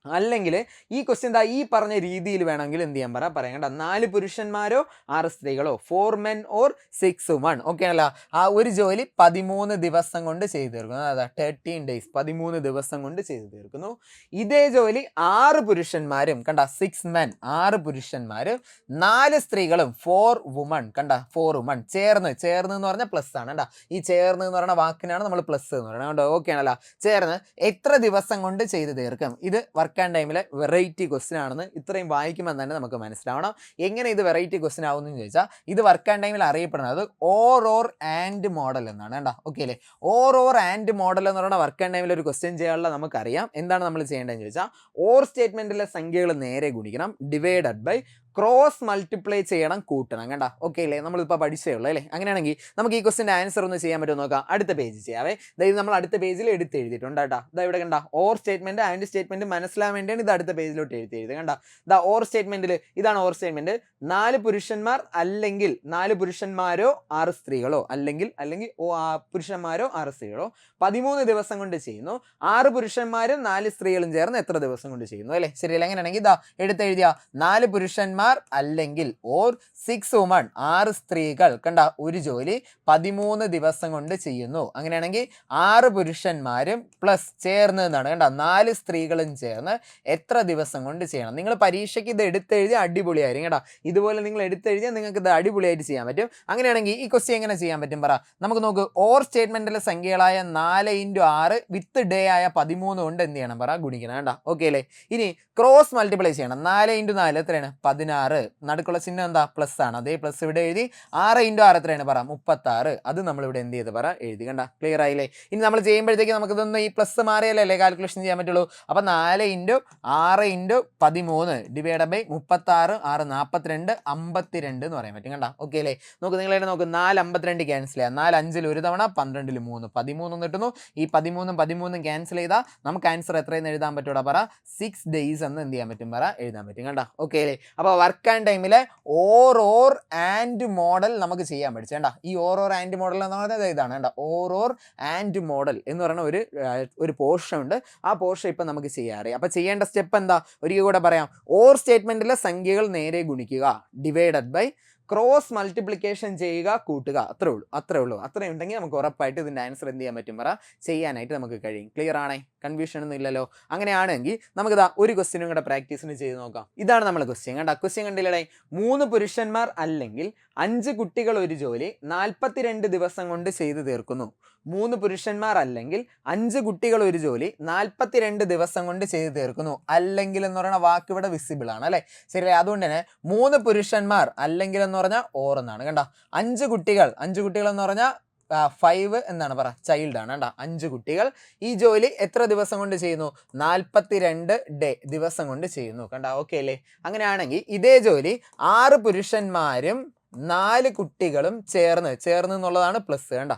അല്ലെങ്കിൽ ഈ ക്വസ്റ്റ്യൻ എന്താ? ഈ പറഞ്ഞ രീതിയിൽ വേണമെങ്കിൽ എന്ത് ചെയ്യാൻ പറ? പറയണ്ട നാല് പുരുഷന്മാരോ ആറ് സ്ത്രീകളോ four men or six one okay അല്ല ആ ഒരു ജോലി പതിമൂന്ന് ദിവസം കൊണ്ട് ചെയ്തു തീർക്കുന്നു. അതാ തേർട്ടീൻ ഡേയ്സ് പതിമൂന്ന് ദിവസം കൊണ്ട് ചെയ്തു തീർക്കുന്നു. ഇതേ ജോലി ആറ് പുരുഷന്മാരും കണ്ട? സിക്സ് മെൻ ആറ് പുരുഷന്മാരും നാല് സ്ത്രീകളും ഫോർ വുമൺ കണ്ട? ഫോർ വുമൺ ചേർന്ന് ചേർന്ന് എന്ന് പറഞ്ഞാൽ പ്ലസ് ആണ് കണ്ട? ഈ ചേർന്ന് എന്ന് പറയുന്ന വാക്കിനാണ് നമ്മൾ പ്ലസ് എന്ന് പറയുന്നത്. ഓക്കെ ആണല്ലോ? ചേർന്ന് എത്ര ദിവസം കൊണ്ട് ചെയ്തു തീർക്കും? ഇത് വർക്ക് ആൻഡ് ടൈമിലെ വെറൈറ്റി ക്വസ്റ്റ്യൻ ആണെന്ന് ഇത്രയും വായിക്കുമ്പോൾ തന്നെ നമുക്ക് മനസ്സിലാവണം. എങ്ങനെ ഇത് വെറൈറ്റി ക്വസ്റ്റ്യൻ ആവുമെന്ന് ചോദിച്ചാൽ ഇത് വർക്ക് ടൈമിൽ അറിയപ്പെടുന്നത് ഓർ ഓർ ആൻഡ് മോഡൽ എന്നാണ് കേട്ടോ ഓക്കെ അല്ലേ? ഓർ ഓർ ആൻഡ് മോഡൽ എന്ന് പറഞ്ഞാൽ വർക്ക് ടൈമിൽ ഒരു ക്വസ്റ്റ്യൻ ചെയ്യാനുള്ള നമുക്കറിയാം. എന്താണ് നമ്മൾ ചെയ്യേണ്ടതെന്ന് ചോദിച്ചാൽ ഓർ സ്റ്റേറ്റ്മെന്റിലെ സംഖ്യകൾ നേരെ ഗുണിക്കണം ഡിവൈഡഡ് ബൈ ക്രോസ് മൾട്ടിപ്ലൈ ചെയ്യണം കൂട്ടണം കണ്ട? ഓക്കെ അല്ലേ നമ്മളിപ്പോൾ പഠിച്ചേ ഉള്ളൂ അല്ലേ? അങ്ങനെയാണെങ്കിൽ നമുക്ക് ഈ ക്വസ്റ്റിന്റെ ആൻസർ ഒന്ന് ചെയ്യാൻ പറ്റുമോ നോക്കാം. അടുത്ത പേജ് ചെയ്യാവേ. അതായത് നമ്മൾ അടുത്ത പേജിൽ എടുത്ത് എഴുതിയിട്ടുണ്ട് കേട്ടോ. ഇതാ ഇവിടെ കണ്ട ഓർ സ്റ്റേറ്റ്മെന്റ് ആൻഡ് സ്റ്റേറ്റ്മെന്റ് മനസ്സിലാൻ വേണ്ടിയാണ് ഇത് അടുത്ത പേജിലോട്ട് എഴുതി എഴുതി കണ്ട? ദ ഓർ സ്റ്റേറ്റ്മെന്റിൽ ഇതാണ് ഓർ സ്റ്റേറ്റ്മെന്റ് നാല് പുരുഷന്മാർ അല്ലെങ്കിൽ നാല് പുരുഷന്മാരോ ആറ് സ്ത്രീകളോ? അല്ലെങ്കിൽ അല്ലെങ്കിൽ ഓ പുരുഷന്മാരോ ആറ് സ്ത്രീകളോ? പതിമൂന്ന് ദിവസം കൊണ്ട് ചെയ്യുന്നു. ആറ് പുരുഷന്മാരും നാല് സ്ത്രീകളും ചേർന്ന് എത്ര ദിവസം കൊണ്ട് ചെയ്യുന്നു? അല്ലേ? ശരിയല്ല? അങ്ങനെയാണെങ്കിൽ ഇതാ എടുത്തെഴുതിയ നാല് പുരുഷന്മാർ അല്ലെങ്കിൽ ഓർ സിക്സ് വുമൺ ആറ് സ്ത്രീകൾ. കണ്ട ഒരു ജോലി പതിമൂന്ന് ദിവസം കൊണ്ട് ചെയ്യുന്നു. അങ്ങനെയാണെങ്കിൽ ആറ് പുരുഷന്മാരും പ്ലസ് ചേർന്ന് എന്നാണ്. കണ്ട നാല് സ്ത്രീകളും ചേർന്ന് എത്ര ദിവസം കൊണ്ട് ചെയ്യണം? നിങ്ങൾ പരീക്ഷയ്ക്ക് ഇത് എടുത്തെഴുതി അടിപൊളിയായിരിക്കും. കേട്ടോ ഇതുപോലെ നിങ്ങൾ എടുത്തെഴുതിയാൽ നിങ്ങൾക്ക് ഇത് അടിപൊളിയായിട്ട് ചെയ്യാൻ പറ്റും. അങ്ങനെയാണെങ്കിൽ ഈ ക്വസ്റ്റ്യൻ എങ്ങനെ ചെയ്യാൻ പറ്റും പറ. നമുക്ക് നോക്ക് ഓർ സ്റ്റേറ്റ്മെന്റിലെ സംഖ്യകളായ നാല് ഇന്റു ആറ് വിത്ത് ഡേ ആയ പതിമൂന്ന് കൊണ്ട് എന്ത് ചെയ്യണം പറ? ഗുണിക്കണം. കേട്ടോ ഓക്കെ അല്ലേ? ഇനി ക്രോസ് മൾട്ടിപ്ലൈ ചെയ്യണം. നാല് ഇന്റു നാല് എത്രയാണ്? പതിനാറ് നടുക്കുള്ള ചിഹ്നം എന്താ? പ്ലസ് ആണ്. അതേ പ്ലസ് ഇവിടെ എഴുതി ആറ് ഇന്റു ആറ് എത്രയാണ്? പറ. മുപ്പത്താറ്. അത് നമ്മളിവിടെ എന്ത് ചെയ്ത്? പറ എഴുതി. കണ്ട? ക്ലിയർ ആയില്ലേ? ഇനി നമ്മൾ ചെയ്യുമ്പോഴത്തേക്ക് നമുക്കിതൊന്ന് ഈ പ്ലസ് മാറിയാലല്ലേ കാൽക്കുലേഷൻ ചെയ്യാൻ പറ്റുള്ളൂ? അപ്പോൾ നാല് ഇന്റു ആറ് ഇന്റു പതിമൂന്ന് ഡിവൈഡ് ബൈ മുപ്പത്താറ് ആറ് നാൽപ്പത്തിരണ്ട് അമ്പത്തിരണ്ട് എന്ന് പറയാൻ പറ്റും. കണ്ട? ഓക്കെ അല്ലേ? നോക്ക് നിങ്ങളെ നോക്ക്. നാല് അമ്പത്തിരണ്ട് ക്യാൻസൽ ചെയ്യാം. നാല് അഞ്ചിൽ ഒരു തവണ പന്ത്രണ്ടിൽ മൂന്ന്. പതിമൂന്ന് കിട്ടുന്നു ഈ പതിമൂന്നും പതിമൂന്നും ക്യാൻസൽ ചെയ്താൽ നമുക്ക് ആൻസർ എത്രയെന്ന് എഴുതാൻ പറ്റൂടാ? പറ. സിക്സ് ഡേയ്സ് എന്ന് എന്ത് ചെയ്യാൻ പറ്റും? പറ എഴുതാൻ പറ്റും. കണ്ട? ഓക്കെ അല്ലേ? അപ്പോൾ വർക്ക് ആൻഡ് ടൈമിലെ ഓർ ഓർ ആൻഡ് മോഡൽ നമുക്ക് ചെയ്യാൻ പഠിച്ചു കേട്ടോ ഈ ഓർ ഓർ ആൻഡ് മോഡൽ എന്ന് പറയുന്നത് ഇതാണ്. കേട്ടോ ഓർ ഓർ ആൻഡ് മോഡൽ എന്ന് പറയുന്ന ഒരു ഒരു പോർഷൻ ഉണ്ട്. ആ പോർഷൻ ഇപ്പം നമുക്ക് ചെയ്യാറിയാം. അപ്പോൾ ചെയ്യേണ്ട സ്റ്റെപ്പ് എന്താ? ഒരിക്കൽ കൂടെ പറയാം. ഓർ സ്റ്റേറ്റ്മെന്റിലെ സംഖ്യകൾ നേരെ ഗുണിക്കുക. ഡിവൈഡഡ് ബൈ ക്രോസ് മൾട്ടിപ്ലിക്കേഷൻ ചെയ്യുക കൂട്ടുക. അത്രേ ഉള്ളൂ. അത്രേ ഉള്ളൂ. അത്രയും ഉണ്ടെങ്കിൽ നമുക്ക് ഉറപ്പായിട്ട് ഇതിന്റെ ആൻസർ എന്ത് ചെയ്യാൻ പറ്റും പറ? ചെയ്യാനായിട്ട് നമുക്ക് കഴിയും. ക്ലിയർ ആണേ? കൺഫ്യൂഷൻ ഒന്നും ഇല്ലല്ലോ. അങ്ങനെയാണെങ്കിൽ നമുക്ക് നമുക്കിതാ ഒരു ക്വസ്റ്റ്യനും കൂടെ പ്രാക്ടീസിന് ചെയ്ത് നോക്കാം. ഇതാണ് നമ്മൾ ക്വസ്റ്റ്യൻ കണ്ട? ക്വസ്റ്റ്യൻ കണ്ടില്ലേ മൂന്ന് പുരുഷന്മാർ അല്ലെങ്കിൽ അഞ്ച് കുട്ടികൾ ഒരു ജോലി നാൽപ്പത്തിരണ്ട് ദിവസം കൊണ്ട് ചെയ്തു തീർക്കുന്നു. മൂന്ന് പുരുഷന്മാർ അല്ലെങ്കിൽ അഞ്ച് കുട്ടികൾ ഒരു ജോലി നാൽപ്പത്തിരണ്ട് ദിവസം കൊണ്ട് ചെയ്തു തീർക്കുന്നു. അല്ലെങ്കിൽ എന്ന് പറയുന്ന വാക്ക് ഇവിടെ വിസിബിൾ ആണ് അല്ലേ? ശരി അതുകൊണ്ട് തന്നെ മൂന്ന് പുരുഷന്മാർ അല്ലെങ്കിൽ എന്ന് പറഞ്ഞാൽ ഓർ എന്നാണ് കണ്ട? അഞ്ച് കുട്ടികൾ അഞ്ച് കുട്ടികൾ എന്ന് പറഞ്ഞാൽ ഫൈവ് എന്നാണ് പറ ചൈൽഡ് ആണ് കണ്ട? അഞ്ച് കുട്ടികൾ. ഈ ജോലി എത്ര ദിവസം കൊണ്ട് ചെയ്യുന്നു? നാൽപ്പത്തി രണ്ട് ഡേ ദിവസം കൊണ്ട് ചെയ്യുന്നു കണ്ട? ഓക്കെ അല്ലേ? അങ്ങനെയാണെങ്കിൽ ഇതേ ജോലി ആറ് പുരുഷന്മാരും നാല് കുട്ടികളും ചേർന്ന് ചേർന്ന് എന്നുള്ളതാണ് പ്ലസ് കണ്ട?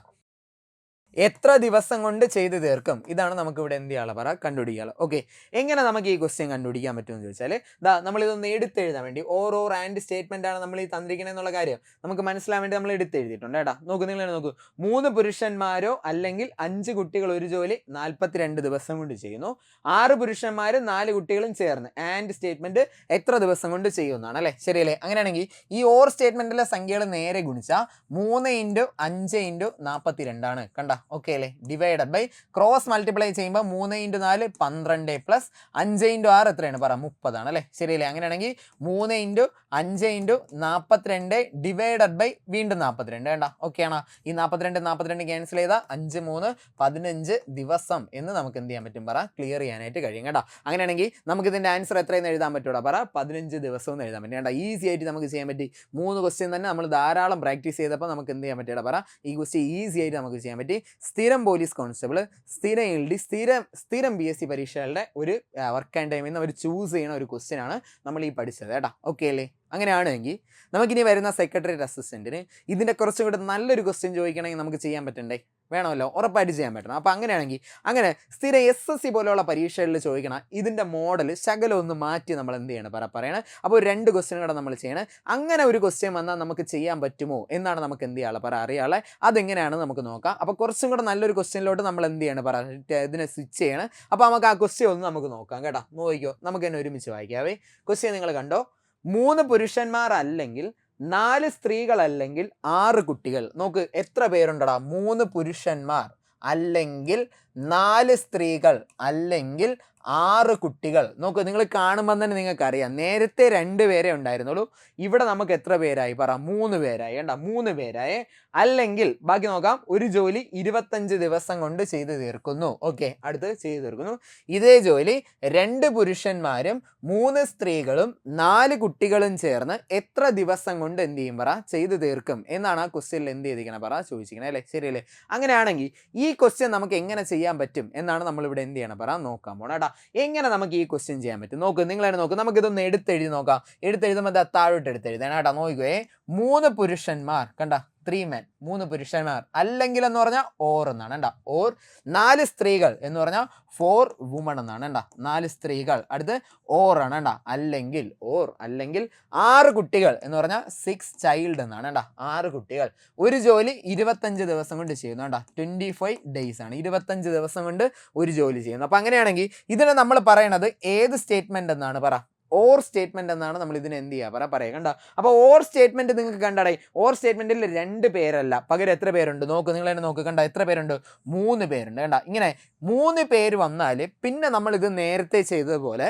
എത്ര ദിവസം കൊണ്ട് ചെയ്ത് തീർക്കും? ഇതാണ് നമുക്ക് ഇവിടെ എന്ത് ചെയ്യാനുള്ള പറ കണ്ടുപിടിക്കുക ഓക്കെ എങ്ങനെ നമുക്ക് ഈ ക്വസ്റ്റ്യൻ കണ്ടുപിടിക്കാൻ പറ്റുമെന്ന് ചോദിച്ചാൽ ദാ നമ്മളിതൊന്ന് എടുത്തെഴുതാൻ വേണ്ടി ഓരോ ആൻഡ് സ്റ്റേറ്റ്മെന്റ് ആണ് നമ്മൾ ഈ തന്നിരിക്കുന്നത് എന്നുള്ള കാര്യം നമുക്ക് മനസ്സിലാൻ വേണ്ടി നമ്മൾ എടുത്തെഴുതിയിട്ടുണ്ട് കേട്ടോ. നോക്കൂ നിങ്ങൾ നോക്കൂ. മൂന്ന് പുരുഷന്മാരോ അല്ലെങ്കിൽ അഞ്ച് കുട്ടികൾ ഒരു ജോലി നാൽപ്പത്തിരണ്ട് ദിവസം കൊണ്ട് ചെയ്യുന്നു. ആറ് പുരുഷന്മാരും നാല് കുട്ടികളും ചേർന്ന്. ആൻഡ് സ്റ്റേറ്റ്മെന്റ് എത്ര ദിവസം കൊണ്ട് ചെയ്യുന്നതാണ് അല്ലേ? ശരിയല്ലേ? അങ്ങനെയാണെങ്കിൽ ഈ ഓർ സ്റ്റേറ്റ്മെന്റിലെ സംഖ്യകൾ നേരെ ഗുണിച്ചാൽ മൂന്ന് ഇന്റു അഞ്ച് ഇന്റു നാൽപ്പത്തി രണ്ടാണ് കണ്ട? ഓക്കെ അല്ലേ? ഡിവൈഡഡ് ബൈ ക്രോസ് മൾട്ടിപ്ലൈ ചെയ്യുമ്പോൾ മൂന്ന് ഇന്റു നാല് പന്ത്രണ്ട് പ്ലസ് അഞ്ച് ഇന്റു ആറ് എത്രയാണ്? പറ മുപ്പതാണ് അല്ലേ? ശരിയല്ലേ അങ്ങനെയാണെങ്കിൽ മൂന്ന് ഇന്റു അഞ്ച് ഇന്റു നാൽപ്പത്തിരണ്ട് ഡിവൈഡഡ് ബൈ വീണ്ടും നാൽപ്പത്തിരണ്ട് വേണ്ട ഓക്കെ ആണോ? ഈ നാൽപ്പത്തിരണ്ട് നാൽപ്പത്തിരണ്ട് ക്യാൻസൽ ചെയ്താൽ അഞ്ച് മൂന്ന് പതിനഞ്ച് ദിവസം എന്ന് നമുക്ക് എന്ത് ചെയ്യാൻ പറ്റും? പറ ക്ലിയർ ചെയ്യാനായിട്ട് കഴിയും കേട്ടോ അങ്ങനെയാണെങ്കിൽ നമുക്ക് ഇതിന്റെ ആൻസർ എത്രയെന്ന് എഴുതാൻ പറ്റൂടാ? പറ പതിനഞ്ച് ദിവസം എന്ന് എഴുതാൻ പറ്റും. കേട്ടോ ഈസി ആയിട്ട് നമുക്ക് ചെയ്യാൻ പറ്റി. മൂന്ന് ക്വസ്റ്റ്യൻ തന്നെ നമ്മൾ ധാരാളം പ്രാക്ടീസ് ചെയ്തപ്പോൾ നമുക്ക് എന്ത് ചെയ്യാൻ പറ്റിയടാ പറ ഈ ക്വസ്റ്റ്യൻ ഈസി ആയിട്ട് നമുക്ക് ചെയ്യാൻ പറ്റി. സ്ഥിരം പോലീസ് കോൺസ്റ്റബിൾ സ്ഥിരം എൽ ഡി സ്ഥിരം സ്ഥിരം ബി എസ് സി പരീക്ഷകളുടെ ഒരു വർക്ക് ആൻഡ് ടൈമിൽ നിന്ന് അവർ ചൂസ് ചെയ്യുന്ന ഒരു ക്വസ്റ്റ്യൻ ആണ് നമ്മൾ ഈ പഠിച്ചത് കേട്ടോ. ഓക്കെ അല്ലേ? അങ്ങനെയാണെങ്കിൽ നമുക്കിനി വരുന്ന സെക്രട്ടറിയേറ്റ് അസിസ്റ്റന്റിന് ഇതിന്റെ കുറച്ചും കൂടെ നല്ലൊരു ക്വസ്റ്റ്യൻ ചോദിക്കണമെങ്കിൽ നമുക്ക് ചെയ്യാൻ പറ്റണ്ടേ? വേണമല്ലോ? ഉറപ്പായിട്ട് ചെയ്യാൻ പറ്റണം. അപ്പോൾ അങ്ങനെയാണെങ്കിൽ അങ്ങനെ സ്ഥിരം എസ് എസ് സി പോലെയുള്ള പരീക്ഷകളിൽ ചോദിക്കണം. ഇതിന്റെ മോഡൽ ശകലം ഒന്ന് മാറ്റി നമ്മൾ എന്ത് ചെയ്യണം? പറ പറയണം. അപ്പോൾ രണ്ട് ക്വസ്റ്റ്യൻ കൂടെ നമ്മൾ ചെയ്യണം. അങ്ങനെ ഒരു ക്വസ്റ്റ്യൻ വന്നാൽ നമുക്ക് ചെയ്യാൻ പറ്റുമോ? എന്നാണ് നമുക്ക് എന്ത് ചെയ്യാനുള്ള പറ അറിയാളെ അതെങ്ങനെയാണ് നമുക്ക് നോക്കാം. അപ്പോൾ കുറച്ചും കൂടെ നല്ലൊരു ക്വസ്റ്റ്യനിലോട്ട് നമ്മൾ എന്ത് ചെയ്യണം? പറ ഇതിനെ സ്വിച്ച് ചെയ്യണം. അപ്പോൾ നമുക്ക് ആ ക്വസ്റ്റ്യൻ ഒന്ന് നമുക്ക് നോക്കാം കേട്ടോ. നോക്കിക്കോ. നമുക്ക് തന്നെ ഒരുമിച്ച് വായിക്കാവേ. ക്വസ്റ്റ്യൻ നിങ്ങൾ കണ്ടോ? മൂന്ന് പുരുഷന്മാർ അല്ലെങ്കിൽ നാല് സ്ത്രീകൾ അല്ലെങ്കിൽ ആറ് കുട്ടികൾ. നോക്ക് എത്ര പേരുണ്ടടാ? മൂന്ന് പുരുഷന്മാർ. അല്ലെങ്കിൽ നാല് സ്ത്രീകൾ അല്ലെങ്കിൽ ആറ് കുട്ടികൾ. നോക്കൂ നിങ്ങൾ കാണുമ്പോൾ തന്നെ നിങ്ങൾക്കറിയാം. നേരത്തെ രണ്ട് പേരെ ഉണ്ടായിരുന്നുള്ളൂ. ഇവിടെ നമുക്ക് എത്ര പേരായി? പറ മൂന്ന് പേരായി. വേണ്ട മൂന്ന് പേരായി. അല്ലെങ്കിൽ ബാക്കി നോക്കാം. ഒരു ജോലി ഇരുപത്തഞ്ച് ദിവസം കൊണ്ട് ചെയ്തു തീർക്കുന്നു. ഓക്കെ അടുത്ത് ചെയ്തു തീർക്കുന്നു. ഇതേ ജോലി രണ്ട് പുരുഷന്മാരും മൂന്ന് സ്ത്രീകളും നാല് കുട്ടികളും ചേർന്ന് എത്ര ദിവസം കൊണ്ട് എന്ത് ചെയ്യും പറ? ചെയ്തു തീർക്കും. എന്നാണ് ആ ക്വസ്റ്റ്യനിൽ എന്ത് ചെയ്തിരിക്കണം പറ? ചോദിച്ചിരിക്കണേ അല്ലേ? ശരിയല്ലേ? അങ്ങനെയാണെങ്കിൽ ഈ ക്വസ്റ്റ്യൻ നമുക്ക് എങ്ങനെ ചെയ്യാൻ പറ്റും എന്നാണ് നമ്മളിവിടെ എന്ത് ചെയ്യണം? പറ നോക്കാൻ പോണം കേട്ടോ എങ്ങനെ നമുക്ക് ഈ ക്വസ്റ്റ്യൻ ചെയ്യാൻ പറ്റും? നോക്ക് നിങ്ങളെ നോക്കും. നമുക്കിതൊന്ന് എടുത്തെഴുതി നോക്കാം. എടുത്തെഴുതുമ്പോൾ താഴോട്ട് എടുത്തെഴുതാൻ കേട്ടോ നോക്കുകയെ മൂന്ന് പുരുഷന്മാർ കണ്ട? ത്രീ മെൻ മൂന്ന് പുരുഷന്മാർ. അല്ലെങ്കിൽ എന്ന് പറഞ്ഞാൽ ഓർ എന്നാണ് ഉണ്ടാ ഓർ നാല് സ്ത്രീകൾ എന്ന് പറഞ്ഞാൽ ഫോർ വുമൺ എന്നാണ് ഉണ്ടാ നാല് സ്ത്രീകൾ. അടുത്ത് ഓർ ആണ് ഉണ്ടാ അല്ലെങ്കിൽ ഓർ അല്ലെങ്കിൽ ആറ് കുട്ടികൾ എന്ന് പറഞ്ഞാൽ സിക്സ് ചൈൽഡ് എന്നാണ് ഉണ്ടാ ആറ് കുട്ടികൾ. ഒരു ജോലി ഇരുപത്തഞ്ച് ദിവസം കൊണ്ട് ചെയ്യുന്നു കണ്ട. ട്വന്റി ഫൈവ് ഡേയ്സ് ആണ്. ഇരുപത്തഞ്ച് ദിവസം കൊണ്ട് ഒരു ജോലി ചെയ്യുന്നു. അപ്പോൾ അങ്ങനെയാണെങ്കിൽ ഇതിനെ നമ്മൾ പറയണത് ഏത് സ്റ്റേറ്റ്മെന്റ് എന്നാണ് പറ. ഓർ സ്റ്റേറ്റ്മെന്റ് എന്നാണ് നമ്മൾ ഇതിന് എന്ത് ചെയ്യുക പറ പറയുക കണ്ടോ? അപ്പോൾ ഓർ സ്റ്റേറ്റ്മെന്റ് നിങ്ങൾക്ക് കണ്ടടേ ഓർ സ്റ്റേറ്റ്മെന്റിൽ രണ്ട് പേരല്ല. പകരം എത്ര പേരുണ്ട്? നോക്ക് നിങ്ങൾ തന്നെ നോക്ക്. കണ്ടോ എത്ര പേരുണ്ട്? മൂന്ന് പേരുണ്ട്. കണ്ടോ? ഇങ്ങനെ മൂന്ന് പേര് വന്നാൽ പിന്നെ നമ്മളിത് നേരത്തെ ചെയ്തതുപോലെ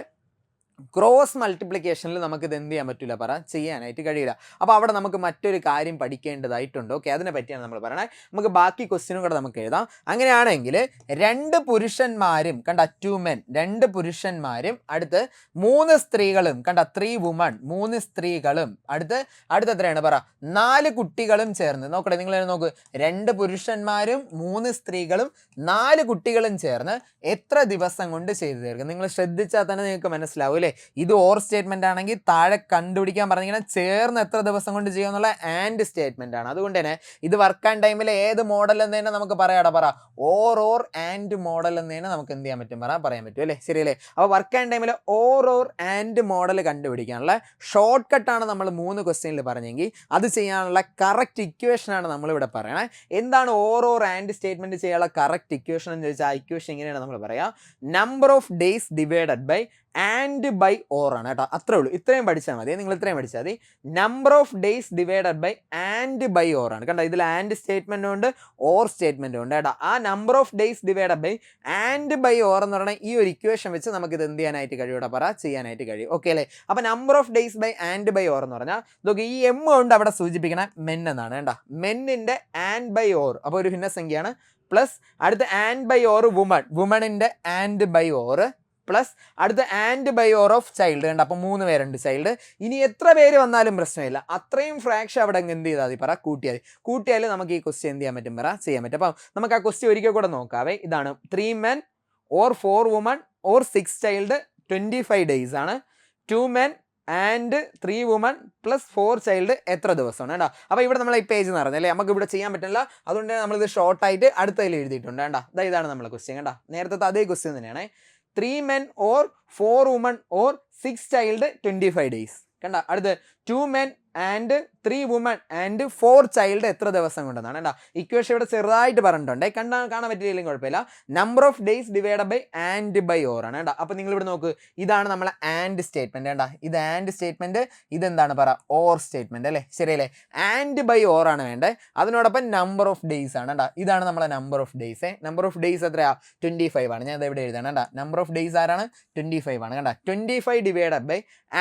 ക്രോസ് മൾട്ടിപ്ലിക്കേഷനിൽ നമുക്ക് ഇത് എന്ത് ചെയ്യാൻ പറ്റില്ല പറ. ചെയ്യാനായിട്ട് കഴിയില്ല. അപ്പോൾ അവിടെ നമുക്ക് മറ്റൊരു കാര്യം പഠിക്കേണ്ടതായിട്ടുണ്ട്. ഓക്കെ അതിനെ പറ്റിയാണ് നമ്മൾ പറയണേ. നമുക്ക് ബാക്കി ക്വസ്റ്റിനും കൂടെ നമുക്ക് എഴുതാം. അങ്ങനെയാണെങ്കിൽ രണ്ട് പുരുഷന്മാരും കണ്ട ടു മെൻ രണ്ട് പുരുഷന്മാരും അടുത്ത് മൂന്ന് സ്ത്രീകളും കണ്ട ത്രീ വുമൺ മൂന്ന് സ്ത്രീകളും അടുത്ത് അടുത്ത് എത്രയാണ് പറ? നാല് കുട്ടികളും ചേർന്ന്. നോക്കട്ടെ നിങ്ങൾ നോക്ക്. രണ്ട് പുരുഷന്മാരും മൂന്ന് സ്ത്രീകളും നാല് കുട്ടികളും ചേർന്ന് എത്ര ദിവസം കൊണ്ട് ചെയ്തു തീർക്കും? നിങ്ങൾ ശ്രദ്ധിച്ചാൽ തന്നെ നിങ്ങൾക്ക് മനസ്സിലാവും അല്ലേ? ഇത് ഓർ സ്റ്റേറ്റ്മെന്റ് ആണെങ്കിൽ താഴെ കണ്ടുപിടിക്കാൻ പറഞ്ഞിങ്ങനെ ചേർന്ന് എത്ര ദിവസം കൊണ്ട് ചെയ്യുമെന്നുള്ള ആൻഡ് സ്റ്റേറ്റ്മെന്റ് ആണ്. അതുകൊണ്ട് തന്നെ ഇത് വർക്ക് ആൻഡ് ടൈമിൽ ഏത് മോഡൽ എന്ന് തന്നെ നമുക്ക് പറയാടാ പറ. ഓർ ഓർ ആൻഡ് മോഡൽ എന്ന് തന്നെ നമുക്ക് എന്ത് ചെയ്യാൻ പറ്റും പറ? പറയാൻ പറ്റും അല്ലേ? ശരിയല്ലേ അപ്പോൾ വർക്ക് ആൻഡ് ടൈമിൽ ഓർ ഓർ ആൻഡ് മോഡൽ കണ്ടുപിടിക്കാനുള്ള ഷോർട്ട് കട്ടാണ് നമ്മൾ മൂന്ന് ക്വസ്റ്റ്യനിൽ പറഞ്ഞെങ്കിൽ അത് ചെയ്യാനുള്ള കറക്റ്റ് ഇക്വേഷൻ ആണ് നമ്മളിവിടെ പറയണേ. എന്താണ് ഓർ ഓർ ആൻഡ് സ്റ്റേറ്റ്മെന്റ് ചെയ്യാനുള്ള കറക്റ്റ് ഇക്വേഷൻ എന്ന് ചോദിച്ചാൽ ആ ഇക്വേഷൻ ഇങ്ങനെയാണ് നമ്മൾ പറയാം? Number of days divided by and by or ആണ് കേട്ടോ. അത്രേ ഉള്ളൂ. ഇത്രയും പഠിച്ചാൽ മതി. നിങ്ങൾ ഇത്രയും പഠിച്ചാൽ മതി. Number of days divided by and by or ആണ്. കണ്ടോ? ഇതിൽ ആൻഡ് സ്റ്റേറ്റ്മെന്റ് ഉണ്ട് ഓർ സ്റ്റേറ്റ്മെന്റ് ഉണ്ട് കേട്ടോ. ആ number of days divided by and by or എന്ന് പറയുന്ന ഈ ഒരു ഇക്വേഷൻ വെച്ച് നമുക്ക് ഇത് എന്ത് ചെയ്യാനായിട്ട് കഴിയും ഇവിടെ പറ ചെയ്യാനായിട്ട് കഴിയും. ഓക്കെ അല്ലേ? അപ്പോൾ number of days by and by or എന്ന് പറഞ്ഞാൽ ഇതൊക്കെ ഈ എം കൊണ്ട് അവിടെ സൂചിപ്പിക്കണ മെൻ എന്നാണ് കേട്ടോ. മെന്നിന്റെ ആൻഡ് ബൈ ഓർ അപ്പോൾ ഒരു ഭിന്നസംഖ്യയാണ്. പ്ലസ് അടുത്ത ആൻഡ് ബൈ ഓർ വുമൺ വുമണിന്റെ ആൻഡ് ബൈ ഓർ പ്ലസ് അടുത്ത and by or of child ഉണ്ട് അപ്പം മൂന്ന് പേരുണ്ട് ചൈൽഡ് ഇനി എത്ര പേര് വന്നാലും പ്രശ്നമില്ല. അത്രയും ഫ്രാക്ഷൻ അവിടെ എന്ത് ചെയ്താൽ മതി. പറ കൂട്ടിയാൽ. കൂട്ടിയാൽ നമുക്ക് ഈ ക്വസ്റ്റ്യൻ എന്ത് ചെയ്യാൻ പറ്റും? പറ ചെയ്യാൻ പറ്റും. അപ്പം നമുക്ക് ആ ക്വസ്റ്റ്യൻ ഒരിക്കൽ കൂടെ നോക്കാവേ. ഇതാണ് three men or four woman or six child twenty five days ആണ്. Two men and three woman plus four child എത്ര ദിവസമാണ്? കേട്ടോ അപ്പോൾ ഇവിടെ നമ്മൾ ഈ പേജ് നിറഞ്ഞല്ലേ നമുക്ക് ഇവിടെ ചെയ്യാൻ പറ്റില്ല. അതുകൊണ്ട് നമ്മളിത് ഷോർട്ടായിട്ട് അടുത്തതിൽ എഴുതിയിട്ടുണ്ട്. കേട്ടോ ഇതാണ് നമ്മളെ ക്വസ്റ്റ്യൻ കേട്ടോ നേരത്തെ അതേ ക്വസ്റ്റ്യൻ തന്നെയാണ്. Three men or four woman or six child twenty five days കണ്ട അടുത്ത് two men and three woman and four child എത്ര ദിവസം കൊണ്ടെന്നാണ് കേട്ടോ ഇക്വേഷൻ ഇവിടെ ചെറുതായിട്ട് പറഞ്ഞിട്ടുണ്ട്. കണ്ടാ കാണാൻ പറ്റിയില്ലെങ്കിൽ കുഴപ്പമില്ല. Number of days divide by and by or ആണ് കേട്ടോ അപ്പോൾ നിങ്ങൾ ഇവിടെ നോക്ക്. ഇതാണ് നമ്മളെ ആൻഡ് സ്റ്റേറ്റ്മെന്റ് കേട്ടോ ഇത് ആൻഡ് സ്റ്റേറ്റ്മെന്റ് ഇതെന്താണ് പറ? ഓർ സ്റ്റേറ്റ്മെന്റ് അല്ലേ? ശരിയല്ലേ? ആൻഡ് ബൈ ഓർ ആണ് വേണ്ടത് അതിനോടൊപ്പം നമ്പർ ഓഫ് ഡേയ്സ് ആണ് കേട്ടോ ഇതാണ് നമ്മളെ number of days number of days എത്രയാ? ട്വന്റി ഫൈവ് ആണ്. ഞാൻ ഇത് ഇവിടെ എഴുതാണ് കേട്ടോ നമ്പർ ഓഫ് ഡേയ്സ് ആരാണ്? ട്വന്റി ഫൈവ് ആണ് കേട്ടോ twenty five divide by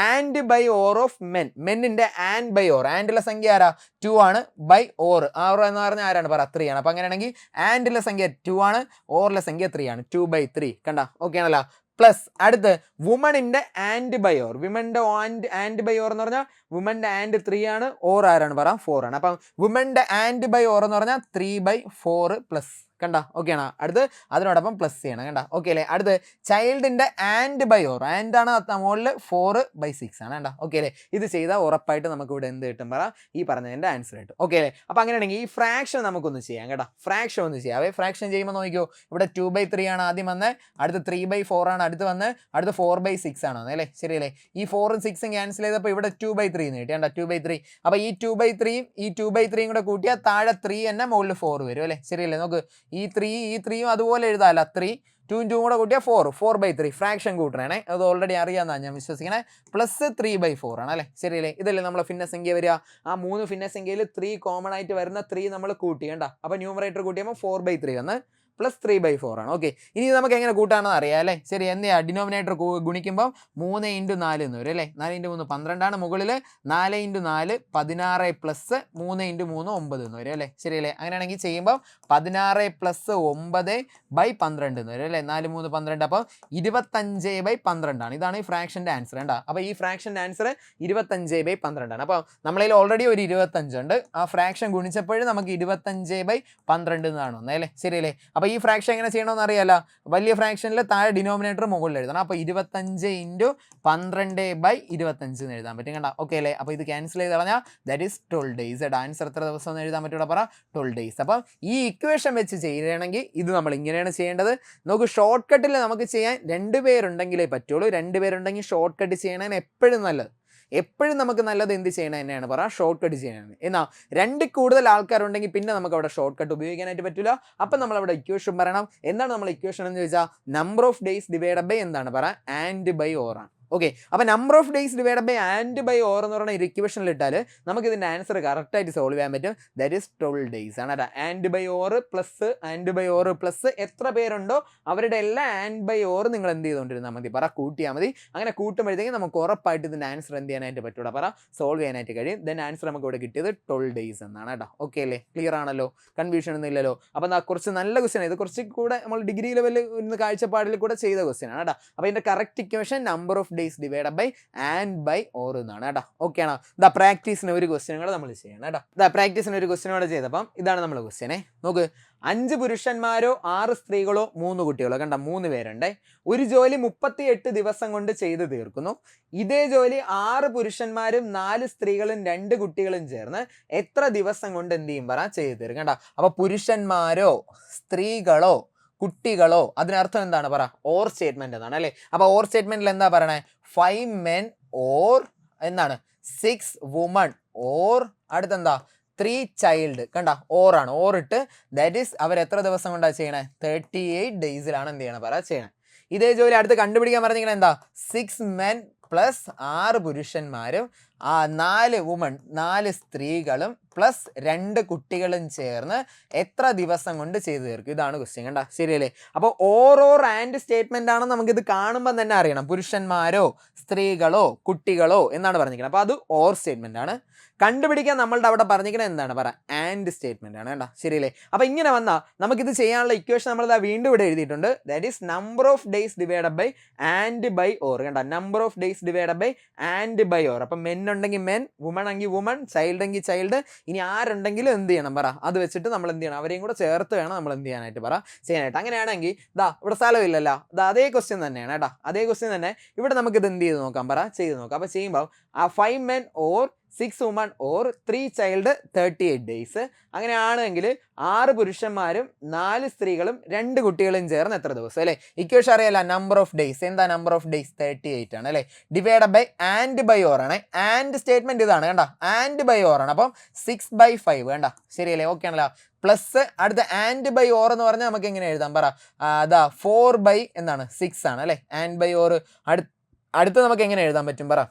and by or of men മെന്നിന്റെ and by or ആൻഡിലെ സംഖ്യ ആരാ? ടു ആണ്. ബൈ ഓർ ആർ എന്ന് പറഞ്ഞാൽ ആരാണ്? പറ ത്രീ ആണ്. അപ്പോൾ അങ്ങനെയാണെങ്കിൽ ആൻഡിലെ സംഖ്യ ടു ആണ്. ഓറിലെ സംഖ്യ ത്രീ ആണ്. ടു ബൈ ത്രീ കണ്ട? ഓക്കെ ആണല്ലോ. പ്ലസ് അടുത്ത് വുമണിന്റെ ആൻഡ് ബയോർ വിമന്റെ ആൻഡ് ആൻഡ് ബയോർ എന്ന് പറഞ്ഞാൽ വുമന്റെ ആൻഡ് ത്രീ ആണ് ഓർ ആരാണ് പറ? ഫോർ ആണ്. അപ്പം വുമന്റെ ആൻഡ് ബൈ ഓർ എന്ന് പറഞ്ഞാൽ ത്രീ ബൈ ഫോർ പ്ലസ് കണ്ട? ഓക്കെ ആണോ? അടുത്ത് അതിനോടൊപ്പം പ്ലസ് ചെയ്യണം. കണ്ട? ഓക്കെ അല്ലേ അടുത്ത് ചൈൽഡിന്റെ ആൻഡ് ബൈ ഓർ ആൻഡ് ആണ് മുകളിൽ ഫോർ ബൈ സിക്സ് ആണ്. കണ്ട? ഓക്കെ അല്ലേ ഇത് ചെയ്താൽ ഉറപ്പായിട്ട് നമുക്ക് ഇവിടെ എന്ത് കിട്ടും പറ? ഈ പറഞ്ഞതിന്റെ ആൻസർ കിട്ടും. ഓക്കെ അല്ലേ അപ്പോൾ അങ്ങനെയാണെങ്കിൽ ഈ ഫ്രാക്ഷൻ നമുക്കൊന്ന് ചെയ്യാം. കേട്ടോ ഫ്രാക്ഷൻ ഒന്ന് ചെയ്യാം. അവയെ ഫ്രാക്ഷൻ ചെയ്യുമ്പോൾ നോക്കിയോ ഇവിടെ ടു ബൈ ത്രീ ആണ് ആദ്യം വന്ന്. അടുത്ത് ത്രീ ബൈ ഫോർ ആണ് അടുത്ത് വന്ന്. അടുത്ത് ഫോർ ബൈ സിക്സ് ആണ് അല്ലേ? ശരിയല്ലേ? ഈ ഫോറും സിക്സും ക്യാൻസൽ ചെയ്തപ്പോൾ ഇവിടെ ടു ബൈ കിട്ടി. കണ്ട? ടു ബൈ ത്രീ അപ്പോൾ ഈ ടു ബൈ ത്രീയും ഈ ടു ബൈ ത്രീയും കൂടെ കൂട്ടിയാൽ താഴെ ത്രീ തന്നെ മുകളിൽ ഫോർ വരും അല്ലേ? ശരിയല്ലേ? നോക്ക്. ഈ ത്രീ ഈ ത്രീയും അതുപോലെ എഴുതാല്ല ത്രീ ടു ടൂ കൂടെ കൂട്ടിയാൽ four four by three fraction കൂട്ടണേ അത് ഓൾറെഡി അറിയാമെന്നാണ് ഞാൻ വിശ്വസിക്കണേ. പ്ലസ് ത്രീ ബൈ ഫോർ ആണ് അല്ലേ? ശരിയല്ലേ? ഇതല്ലേ നമ്മളെ ഭിന്നസംഖ്യ വരിക. ആ മൂന്ന് ഫിന്നസ് സംഖ്യയിൽ ത്രീ കോമൺ ആയിട്ട് വരുന്ന ത്രീ നമ്മൾ കൂട്ടി. കണ്ട? അപ്പോൾ ന്യൂമറേറ്റർ കൂട്ടിയപ്പോൾ ഫോർ ബൈ ത്രീ വന്ന് പ്ലസ് ത്രീ ബൈ ഫോർ ആണ്. ഓക്കെ ഇനി നമുക്ക് എങ്ങനെ കൂട്ടാണെന്ന് അറിയാം അല്ലേ? ശരി എന്തെയാ ഡിനോമിനേറ്റർ ഗുണിക്കുമ്പോൾ മൂന്ന് ഇന്റു നാല് എന്ന് വരും അല്ലേ? നാല് ഇന്റു മൂന്ന് പന്ത്രണ്ടാണ് മുകളിൽ നാല് ഇന്റു നാല് പതിനാറ് പ്ലസ് മൂന്ന് ഇന്റു മൂന്ന് ഒമ്പത് എന്ന് വരും അല്ലേ? ശരിയല്ലേ അങ്ങനെയാണെങ്കിൽ ചെയ്യുമ്പോൾ പതിനാറ് പ്ലസ് ഒമ്പത് ബൈ പന്ത്രണ്ട് എന്ന് വരും അല്ലേ? നാല് മൂന്ന് പന്ത്രണ്ട് അപ്പോൾ ഇരുപത്തഞ്ച് ബൈ പന്ത്രണ്ടാണ് ഇതാണ് ഈ ഫ്രാക്ഷന്റെ ആൻസർ കേട്ടോ അപ്പോൾ ഈ ഫ്രാക്ഷന്റെ ആൻസർ ഇരുപത്തഞ്ച് ബൈ പന്ത്രണ്ടാണ് അപ്പോൾ നമ്മളതിൽ ഓൾറെഡി ഒരു ഇരുപത്തഞ്ചുണ്ട് ആ ഫ്രാക്ഷൻ ഗുണിച്ചപ്പോഴും നമുക്ക് ഇരുപത്തഞ്ച് ബൈ പന്ത്രണ്ട് എന്നാണ് വന്നത് അല്ലേ? ശരിയല്ലേ അപ്പോൾ ഈ ഫ്രാക്ഷൻ എങ്ങനെ ചെയ്യണമെന്ന് അറിയാലോ? വലിയ ഫ്രാക്ഷനിൽ താഴെ ഡിനോമിനേറ്റർ മുകളിൽ എഴുതണം. അപ്പോൾ ഇരുപത്തഞ്ച് ഇന്റു പന്ത്രണ്ട് ബൈ ഇരുപത്തഞ്ച് എന്ന് എഴുതാൻ പറ്റും. കണ്ട? ഓക്കെ അല്ലേ? അപ്പോൾ ഇത് ക്യാൻസൽ ചെയ്ത് കളഞ്ഞാൽ that is twelve days answer എത്ര ദിവസം എന്ന് എഴുതാൻ പറ്റുള്ള പറ. ട്വൽവ് ഡേയ്സ് അപ്പം ഈ ഇക്വേഷൻ വെച്ച് ചെയ്യണമെങ്കിൽ ഇത് നമ്മൾ ഇങ്ങനെയാണ് ചെയ്യേണ്ടത്. നമുക്ക് ഷോർട്ട് കട്ടിൽ നമുക്ക് ചെയ്യാൻ രണ്ട് പേരുണ്ടെങ്കിലേ പറ്റുള്ളൂ. രണ്ട് പേരുണ്ടെങ്കിൽ ഷോർട്ട് കട്ട് ചെയ്യണതിന് എപ്പോഴും നല്ലത്. എപ്പോഴും നമുക്ക് നല്ലത് എന്ത് ചെയ്യണം തന്നെയാണ്. പറ ഷോർട്ട് കട്ട് ചെയ്യണം എന്നാൽ രണ്ട് കൂടുതൽ ആൾക്കാരുണ്ടെങ്കിൽ പിന്നെ നമുക്ക് അവിടെ ഷോർട്ട് കട്ട് ഉപയോഗിക്കാനായിട്ട് പറ്റില്ല അപ്പം നമ്മൾ അവിടെ ഇക്വേഷൻ പറയണം. എന്താണ് നമ്മൾ ഇക്വേഷൻ എന്ന് ചോദിച്ചാൽ number of days divide by എന്താണ്? പറ ആൻഡ് ബൈ ഓർ ആണ്. ഓക്കെ അപ്പോൾ number of days divide by and by or എന്ന് പറയുന്ന ഇക്വേഷനിൽ ഇട്ടാൽ നമുക്ക് ഇതിന്റെ ആൻസർ കറക്റ്റായിട്ട് സോൾവ് ചെയ്യാൻ പറ്റും. ദറ്റ് ഈസ് ട്വൽവ് ഡേയ്സ് ആണ് കേട്ടോ. And by or plus and by or plus എത്ര പേരുണ്ടോ അവരുടെ എല്ലാ ആൻഡ് ബൈ ഓർ നിങ്ങൾ എന്ത് ചെയ്തുകൊണ്ടിരുന്നാൽ മതി. പറ കൂട്ടിയാൽ മതി. അങ്ങനെ കൂട്ടുമ്പോഴത്തേക്കും നമുക്ക് ഉറപ്പായിട്ട് ഇതിന്റെ ആൻസർ എന്ത് ചെയ്യാനായിട്ട് പറ്റൂടാ. പറ സോൾവ് ചെയ്യാനായിട്ട് കഴിയും. ദെൻ ആൻസർ നമുക്ക് ഇവിടെ കിട്ടിയത് ട്വൽവ് ഡേയ്സ് എന്നാണ് കേട്ടോ. ഓക്കെ അല്ലേ? ക്ലിയർ ആണല്ലോ? കൺഫ്യൂഷൻ ഒന്നും ഇല്ലല്ലോ? അപ്പോൾ എന്താ കുറച്ച് നല്ല ക്വസ്റ്റ്യൻ ഇത് കുറച്ച് കൂടെ നമ്മൾ ഡിഗ്രി ലെവലിൽ ഇന്ന് കാഴ്ചപ്പാടിൽ കൂടെ ചെയ്ത ക്വസ്റ്റ്യൻ ആണ് കേട്ടോ. അപ്പോൾ ഇതിന്റെ correct equation number of days divide by and by or എന്നാണ് കേട്ടോ. ഓക്കെ ആണോ? ദ പ്രാക്ടീസിന് ഒരു ക്വസ്റ്റ്യൻ കൂടെ നമ്മൾ ചെയ്യണം കേട്ടോ. ദ പ്രാക്ടീസിന് ഒരു ക്വസ്റ്റ്യൻ കൂടെ ചെയ്തപ്പം ഇതാണ് നമ്മൾ ക്വസ്റ്റ്യനെ നോക്ക് അഞ്ച് പുരുഷന്മാരോ ആറ് സ്ത്രീകളോ മൂന്ന് കുട്ടികളോ കണ്ട മൂന്ന് പേരുണ്ട്. ഒരു ജോലി മുപ്പത്തി എട്ട് ദിവസം കൊണ്ട് ചെയ്തു തീർക്കുന്നു. ഇതേ ജോലി ആറ് പുരുഷന്മാരും നാല് സ്ത്രീകളും രണ്ട് കുട്ടികളും ചേർന്ന് എത്ര ദിവസം കൊണ്ട് എന്ത് ചെയ്യും പറ? ചെയ്തു തീർക്കും കണ്ട? അപ്പൊ പുരുഷന്മാരോ സ്ത്രീകളോ കുട്ടികളോ അതിനർത്ഥം എന്താണ് പറ? ഓർ സ്റ്റേറ്റ്മെന്റ് എന്നാണ് അല്ലേ? അപ്പൊ ഓർ സ്റ്റേറ്റ്മെന്റിൽ എന്താ പറയണേ? ഫൈവ് മെൻ ഓർ എന്താണ്? സിക്സ് വുമൺ ഓർ അടുത്തെന്താ? ത്രീ ചൈൽഡ് കണ്ട? ഓർ ഇട്ട് ദാറ്റ് ഈസ് അവർ എത്ര ദിവസം കൊണ്ടാണ് ചെയ്യണേ? തേർട്ടി എയ്റ്റ് ഡേയ്സിലാണ് എന്ത് ചെയ്യണം പറ? ചെയ്യണേ. ഇതേ ജോലി അടുത്ത് കണ്ടുപിടിക്കാൻ പറഞ്ഞിങ്ങനെ എന്താ? സിക്സ് മെൻ പ്ലസ് ആറ് പുരുഷന്മാരും ആ നാല് വുമൺ നാല് സ്ത്രീകളും പ്ലസ് രണ്ട് കുട്ടികളും ചേർന്ന് എത്ര ദിവസം കൊണ്ട് ചെയ്തു തീർക്കും? ഇതാണ് ക്വസ്റ്റ്യൻ കണ്ട? ശരിയല്ലേ? അപ്പോൾ ഓരോ റാൻഡ് സ്റ്റേറ്റ്മെന്റ് ആണ് നമുക്കിത് കാണുമ്പോൾ തന്നെ അറിയണം. പുരുഷന്മാരോ സ്ത്രീകളോ കുട്ടികളോ എന്നാണ് പറഞ്ഞിരിക്കുന്നത്. അപ്പോൾ അത് ഓർ സ്റ്റേറ്റ്മെന്റ് ആണ്. കണ്ടുപിടിക്കാൻ നമ്മളുടെ അവിടെ പറഞ്ഞിരിക്കുന്നത് എന്താണ്? പറ ആൻഡ് സ്റ്റേറ്റ്മെന്റ് ആണ് കേട്ടോ ശരിയല്ലേ? അപ്പോൾ ഇങ്ങനെ വന്നാൽ നമുക്കിത് ചെയ്യാനുള്ള ഇക്വേഷൻ നമ്മൾ വീണ്ടും ഇവിടെ എഴുതിയിട്ടുണ്ട്. That is number of days divide by and by or കണ്ട? Number of days divide by and by or അപ്പം മെൻ ഉണ്ടെങ്കിൽ മെൻ വുമൺ എങ്കിൽ വുമൺ ചൈൽഡ് എങ്കിൽ ചൈൽഡ് ഇനി ആരുണ്ടെങ്കിലും എന്ത് ചെയ്യണം പറ. അത് വെച്ചിട്ട് നമ്മൾ എന്ത് ചെയ്യണം? അവരെയും കൂടെ ചേർത്ത് വേണം നമ്മൾ എന്ത് ചെയ്യാനായിട്ട് പറ. ചെയ്യാനായിട്ട്. അങ്ങനെയാണെങ്കിൽ ദാ ഇവിടെ സ്ഥലമില്ലല്ലോ ദാ അതേ ക്വസ്റ്റ്യൻ തന്നെയാണ് കേട്ടോ. അതേ ക്വസ്റ്റ്യൻ തന്നെ. ഇവിടെ നമുക്ക് ഇത് എന്ത് ചെയ്ത് നോക്കാം പറ? ചെയ്ത് നോക്കാം. അപ്പോൾ ചെയ്യുമ്പോൾ ആ five men or six woman or three child thirty eight days അങ്ങനെയാണെങ്കിൽ ആറ് പുരുഷന്മാരും നാല് സ്ത്രീകളും രണ്ട് കുട്ടികളും ചേർന്ന് എത്ര ദിവസം അല്ലേ? ഇക്വേഷൻ അറിയാല്ല നമ്പർ ഓഫ് ഡേയ്സ് എന്താ number of days thirty eight ആണ് അല്ലേ? Divide by and by or ആണ്. ആൻഡ് സ്റ്റേറ്റ്മെന്റ് ഇതാണ് കണ്ട? ആൻഡ് ബൈ ഓർ ആണ്. അപ്പം സിക്സ് ബൈ ഫൈവ് വേണ്ട ശരിയല്ലേ? ഓക്കെ ആണല്ലോ. പ്ലസ് അടുത്ത ആൻഡ് ബൈ ഓർ എന്ന് പറഞ്ഞാൽ നമുക്ക് എങ്ങനെ എഴുതാം? പറ. അതാ ഫോർ ബൈ എന്താണ് സിക്സ് ആണ് അല്ലേ? ആൻഡ് ബൈ ഓർ അടുത്ത് നമുക്ക് എങ്ങനെ എഴുതാൻ പറ്റും? പറ.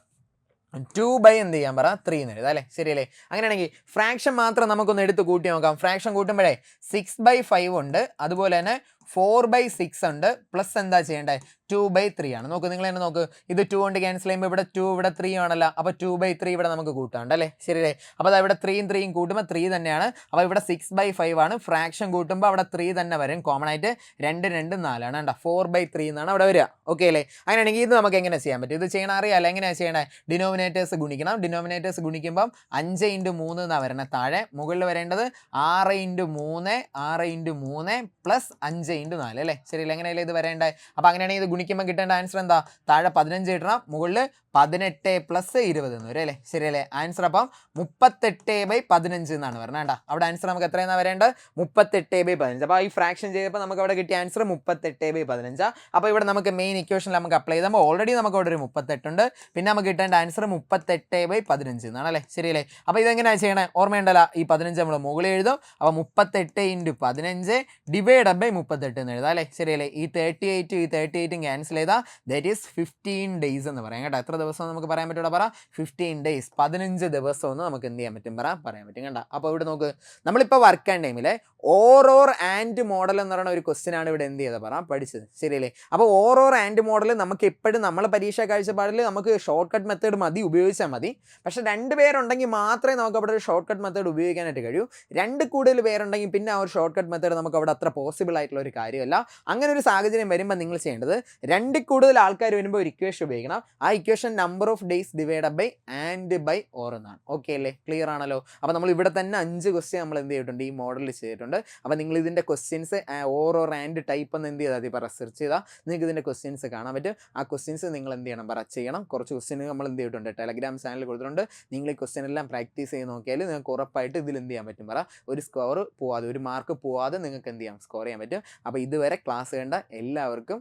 ടു ബൈ എന്ത് ചെയ്യാൻ പറ? ത്രീ എന്ന് എഴുതാം അല്ലേ ശരിയല്ലേ? അങ്ങനെയാണെങ്കിൽ ഫ്രാക്ഷൻ മാത്രം നമുക്കൊന്ന് എടുത്ത് കൂട്ടി നോക്കാം. ഫ്രാക്ഷൻ കൂട്ടുമ്പോഴേ സിക്സ് ബൈ ഫൈവ് ഉണ്ട്. അതുപോലെ തന്നെ ഫോർ ബൈ സിക്സ് ഉണ്ട്. പ്ലസ് എന്താ ചെയ്യേണ്ടത് ടു ബൈ ത്രീ ആണ്. നോക്ക് നിങ്ങൾ തന്നെ നോക്ക്. ഇത് ടു കൊണ്ട് ക്യാൻസൽ ചെയ്യുമ്പോൾ ഇവിടെ ടു ഇവിടെ ത്രീ ആണല്ലോ. അപ്പോൾ ടു ബൈ ത്രീ ഇവിടെ നമുക്ക് കൂട്ടാണ്ട് അല്ലേ? ശരിയല്ലേ അപ്പോൾ ഇവിടെ ത്രീയും ത്രീയും കൂട്ടുമ്പോൾ ത്രീ തന്നെയാണ്. അപ്പോൾ ഇവിടെ സിക്സ് ബൈ ഫൈവ് ആണ്. ഫ്രാക്ഷൻ കൂട്ടുമ്പോൾ അവിടെ ത്രീ തന്നെ വരും. കോമൺ ആയിട്ട് രണ്ട് രണ്ട് നാലാണ് കണ്ട? ഫോർ ബൈ ത്രീ എന്നാണ് അവിടെ വരിക. ഓക്കെ അല്ലേ? അങ്ങനെയാണെങ്കിൽ ഇത് നമുക്ക് എങ്ങനെ ചെയ്യാൻ പറ്റും? ഇത് ചെയ്യണം അറിയാമല്ലോ എങ്ങനെയാണ് ചെയ്യണേ? ഡിനോമിനേറ്റേഴ്സ് ഗുണിക്കണം. ഡിനോമിനേറ്റേഴ്സ് ഗുണിക്കുമ്പം അഞ്ച് ഇന്റു മൂന്ന് എന്നാണ് വരണത് താഴെ. മുകളിൽ വരേണ്ടത് ആറ് ഇന്റു മൂന്ന് ആറ് ഇന്റു മൂന്ന് പ്ലസ് അഞ്ച് ഇന്റു നാല് അല്ലേ? ശരിയല്ലേ? എങ്ങനെയല്ലേ ഇത് വരേണ്ടത്? അപ്പോൾ അങ്ങനെയാണെങ്കിൽ ഇത് ഗുണിക്കുമ്പോൾ കിട്ടേണ്ട ആൻസർ എന്താ? താഴെ പതിനഞ്ച് കിട്ടണം മുകളിൽ പതിനെട്ട് പ്ലസ് ഇരുപത് എന്ന് വരും അല്ലേ? ശരിയല്ലേ? ആൻസർ അപ്പം മുപ്പത്തെട്ട് ബൈ പതിനഞ്ച് എന്നാണ് കേട്ടോ. അവിടെ ആൻസർ നമുക്ക് എത്രയാണ് വരേണ്ടത്? മുപ്പത്തെട്ട് ബൈ പതിനഞ്ച്. അപ്പോൾ ഈ ഫ്രാക്ഷൻ ചെയ്തപ്പോൾ നമുക്ക് അവിടെ കിട്ടിയ ആൻസർ മുപ്പത്തെട്ട് ബൈ പതിനഞ്ച്. അപ്പോൾ ഇവിടെ നമുക്ക് മെയിൻ ഇക്വേഷനിൽ നമുക്ക് അപ്ലൈ ചെയ്യുമ്പോൾ ഓൾറെഡി നമുക്ക് അവിടെ ഒരു മുപ്പത്തെട്ടുണ്ട് പിന്നെ നമുക്ക് കിട്ടേണ്ട ആൻസർ മുപ്പത്തെട്ട് ബൈ പതിനഞ്ച് എന്നാണ് അല്ലേ? ശരിയല്ലേ? അപ്പോൾ ഇതെങ്ങനെയാണ് ചെയ്യണേ? ഓർമ്മയുണ്ടല്ലോ ഈ പതിനഞ്ച് നമ്മൾ മുകളിൽ എഴുതും. അപ്പോൾ മുപ്പത്തെട്ട് ഇന്റു പതിനഞ്ച് ഡിവൈഡ് ബൈ മുപ്പത്തെട്ട് എന്ന് എഴുതാം. അല്ലേ? ശരിയല്ലേ? ഈ തേർട്ടി എയ്റ്റ് ഈ തേർട്ടി എയ്റ്റും ക്യാൻസൽ ചെയ്താൽ ദാറ്റ് ഈസ് ഫിഫ്റ്റീൻ ഡേയ്സ് എന്ന് പറയാം കേട്ടോ. എത്ര ദിവസം നമുക്ക് പറയാൻ പറ്റൂടാ? പറ. ഫിഫ്റ്റീൻ ഡേയ്സ് പതിനഞ്ച് ദിവസം എന്ന് നമുക്ക് എന്ത് ചെയ്യാൻ പറ്റും? പറ. പറയാൻ പറ്റും. കണ്ട. അപ്പോൾ ഇവിടെ നോക്ക്. നമ്മളിപ്പോൾ വർക്ക് ആൻഡ് ടൈമിൽ ഓറോർ ആൻഡ് മോഡൽ എന്ന് പറയുന്ന ഒരു ക്വസ്റ്റ്യൻ ആണ് ഇവിടെ എന്ത് ചെയ്താൽ പറ. പഠിച്ചത്. ശരിയല്ലേ? അപ്പോൾ ഓറോർ ആൻഡ് മോഡൽ നമുക്ക് എപ്പോഴും നമ്മളെ പരീക്ഷാ കാഴ്ചപ്പാടിൽ നമുക്ക് ഷോർട്ട് കട്ട് മെത്തേഡ് മതി ഉപയോഗിച്ചാൽ മതി. പക്ഷേ രണ്ട് പേരുണ്ടെങ്കിൽ മാത്രമേ നമുക്ക് അവിടെ ഒരു ഷോർട്ട് കട്ട് മെത്തേഡ് ഉപയോഗിക്കാനായിട്ട് കഴിയൂ. രണ്ട് കൂടുതൽ പേരുണ്ടെങ്കിൽ പിന്നെ ആ ഒരു ഷോർട്ട് കട്ട് മെത്തേഡ് നമുക്ക് അവിടെ അത്ര പോസിബിൾ ആയിട്ടുള്ള ഒരു കാര്യമല്ല. അങ്ങനെ ഒരു സാഹചര്യം വരുമ്പോൾ നിങ്ങൾ ചെയ്യേണ്ടത് രണ്ട് കൂടുതൽ ആൾക്കാർ വരുമ്പോൾ ഒരു ഇക്വേഷൻ ഉപയോഗിക്കണം. ആ equation number of days divide by and by or എന്നാണ്. ഓക്കെ അല്ലേ? ക്ലിയർ ആണല്ലോ? അപ്പോൾ നമ്മൾ ഇവിടെ തന്നെ അഞ്ച് ക്വസ്റ്റ്യൻ നമ്മൾ എന്ത് ചെയ്തിട്ടുണ്ട്? ഈ മോഡലിൽ ചെയ്തിട്ടുണ്ട്. അപ്പോൾ നിങ്ങൾ ഇതിന്റെ questions or or and type എന്ന് എന്ത് ചെയ്താൽ മതി? പറ സെർച്ച് ചെയ്താൽ നിങ്ങൾക്ക് ഇതിന്റെ ക്വസ്റ്റ്യൻസ് കാണാൻ പറ്റും. ആ ക്വസ്റ്റ്യൻസ് നിങ്ങൾ എന്ത് ചെയ്യണം? പറ ചെയ്യണം. കുറച്ച് ക്വസ്റ്റ്യൻ നമ്മൾ എന്ത് ചെയ്തിട്ടുണ്ട്? ടെലഗ്രാം ചാനൽ കൊടുത്തിട്ടുണ്ട്. നിങ്ങൾ ഈ ക്വസ്റ്റ്യൻ എല്ലാം പ്രാക്ടീസ് ചെയ്ത് നോക്കിയാൽ നിങ്ങൾക്ക് ഉറപ്പായിട്ട് ഇതിൽ എന്ത് ചെയ്യാൻ പറ്റും? പറ ഒരു സ്കോർ പോവാതെ ഒരു മാർക്ക് പോവാതെ നിങ്ങൾക്ക് എന്ത് ചെയ്യാം? സ്കോർ ചെയ്യാൻ പറ്റും. അപ്പോൾ ഇതുവരെ ക്ലാസ് കണ്ട എല്ലാവർക്കും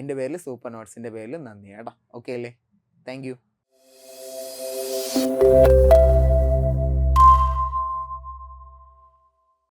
എന്റെ പേരിൽ സൂപ്പർ നോട്ട്സിന്റെ പേരിൽ നന്ദി കേട്ടോ. ഓക്കെ അല്ലേ? Thank you.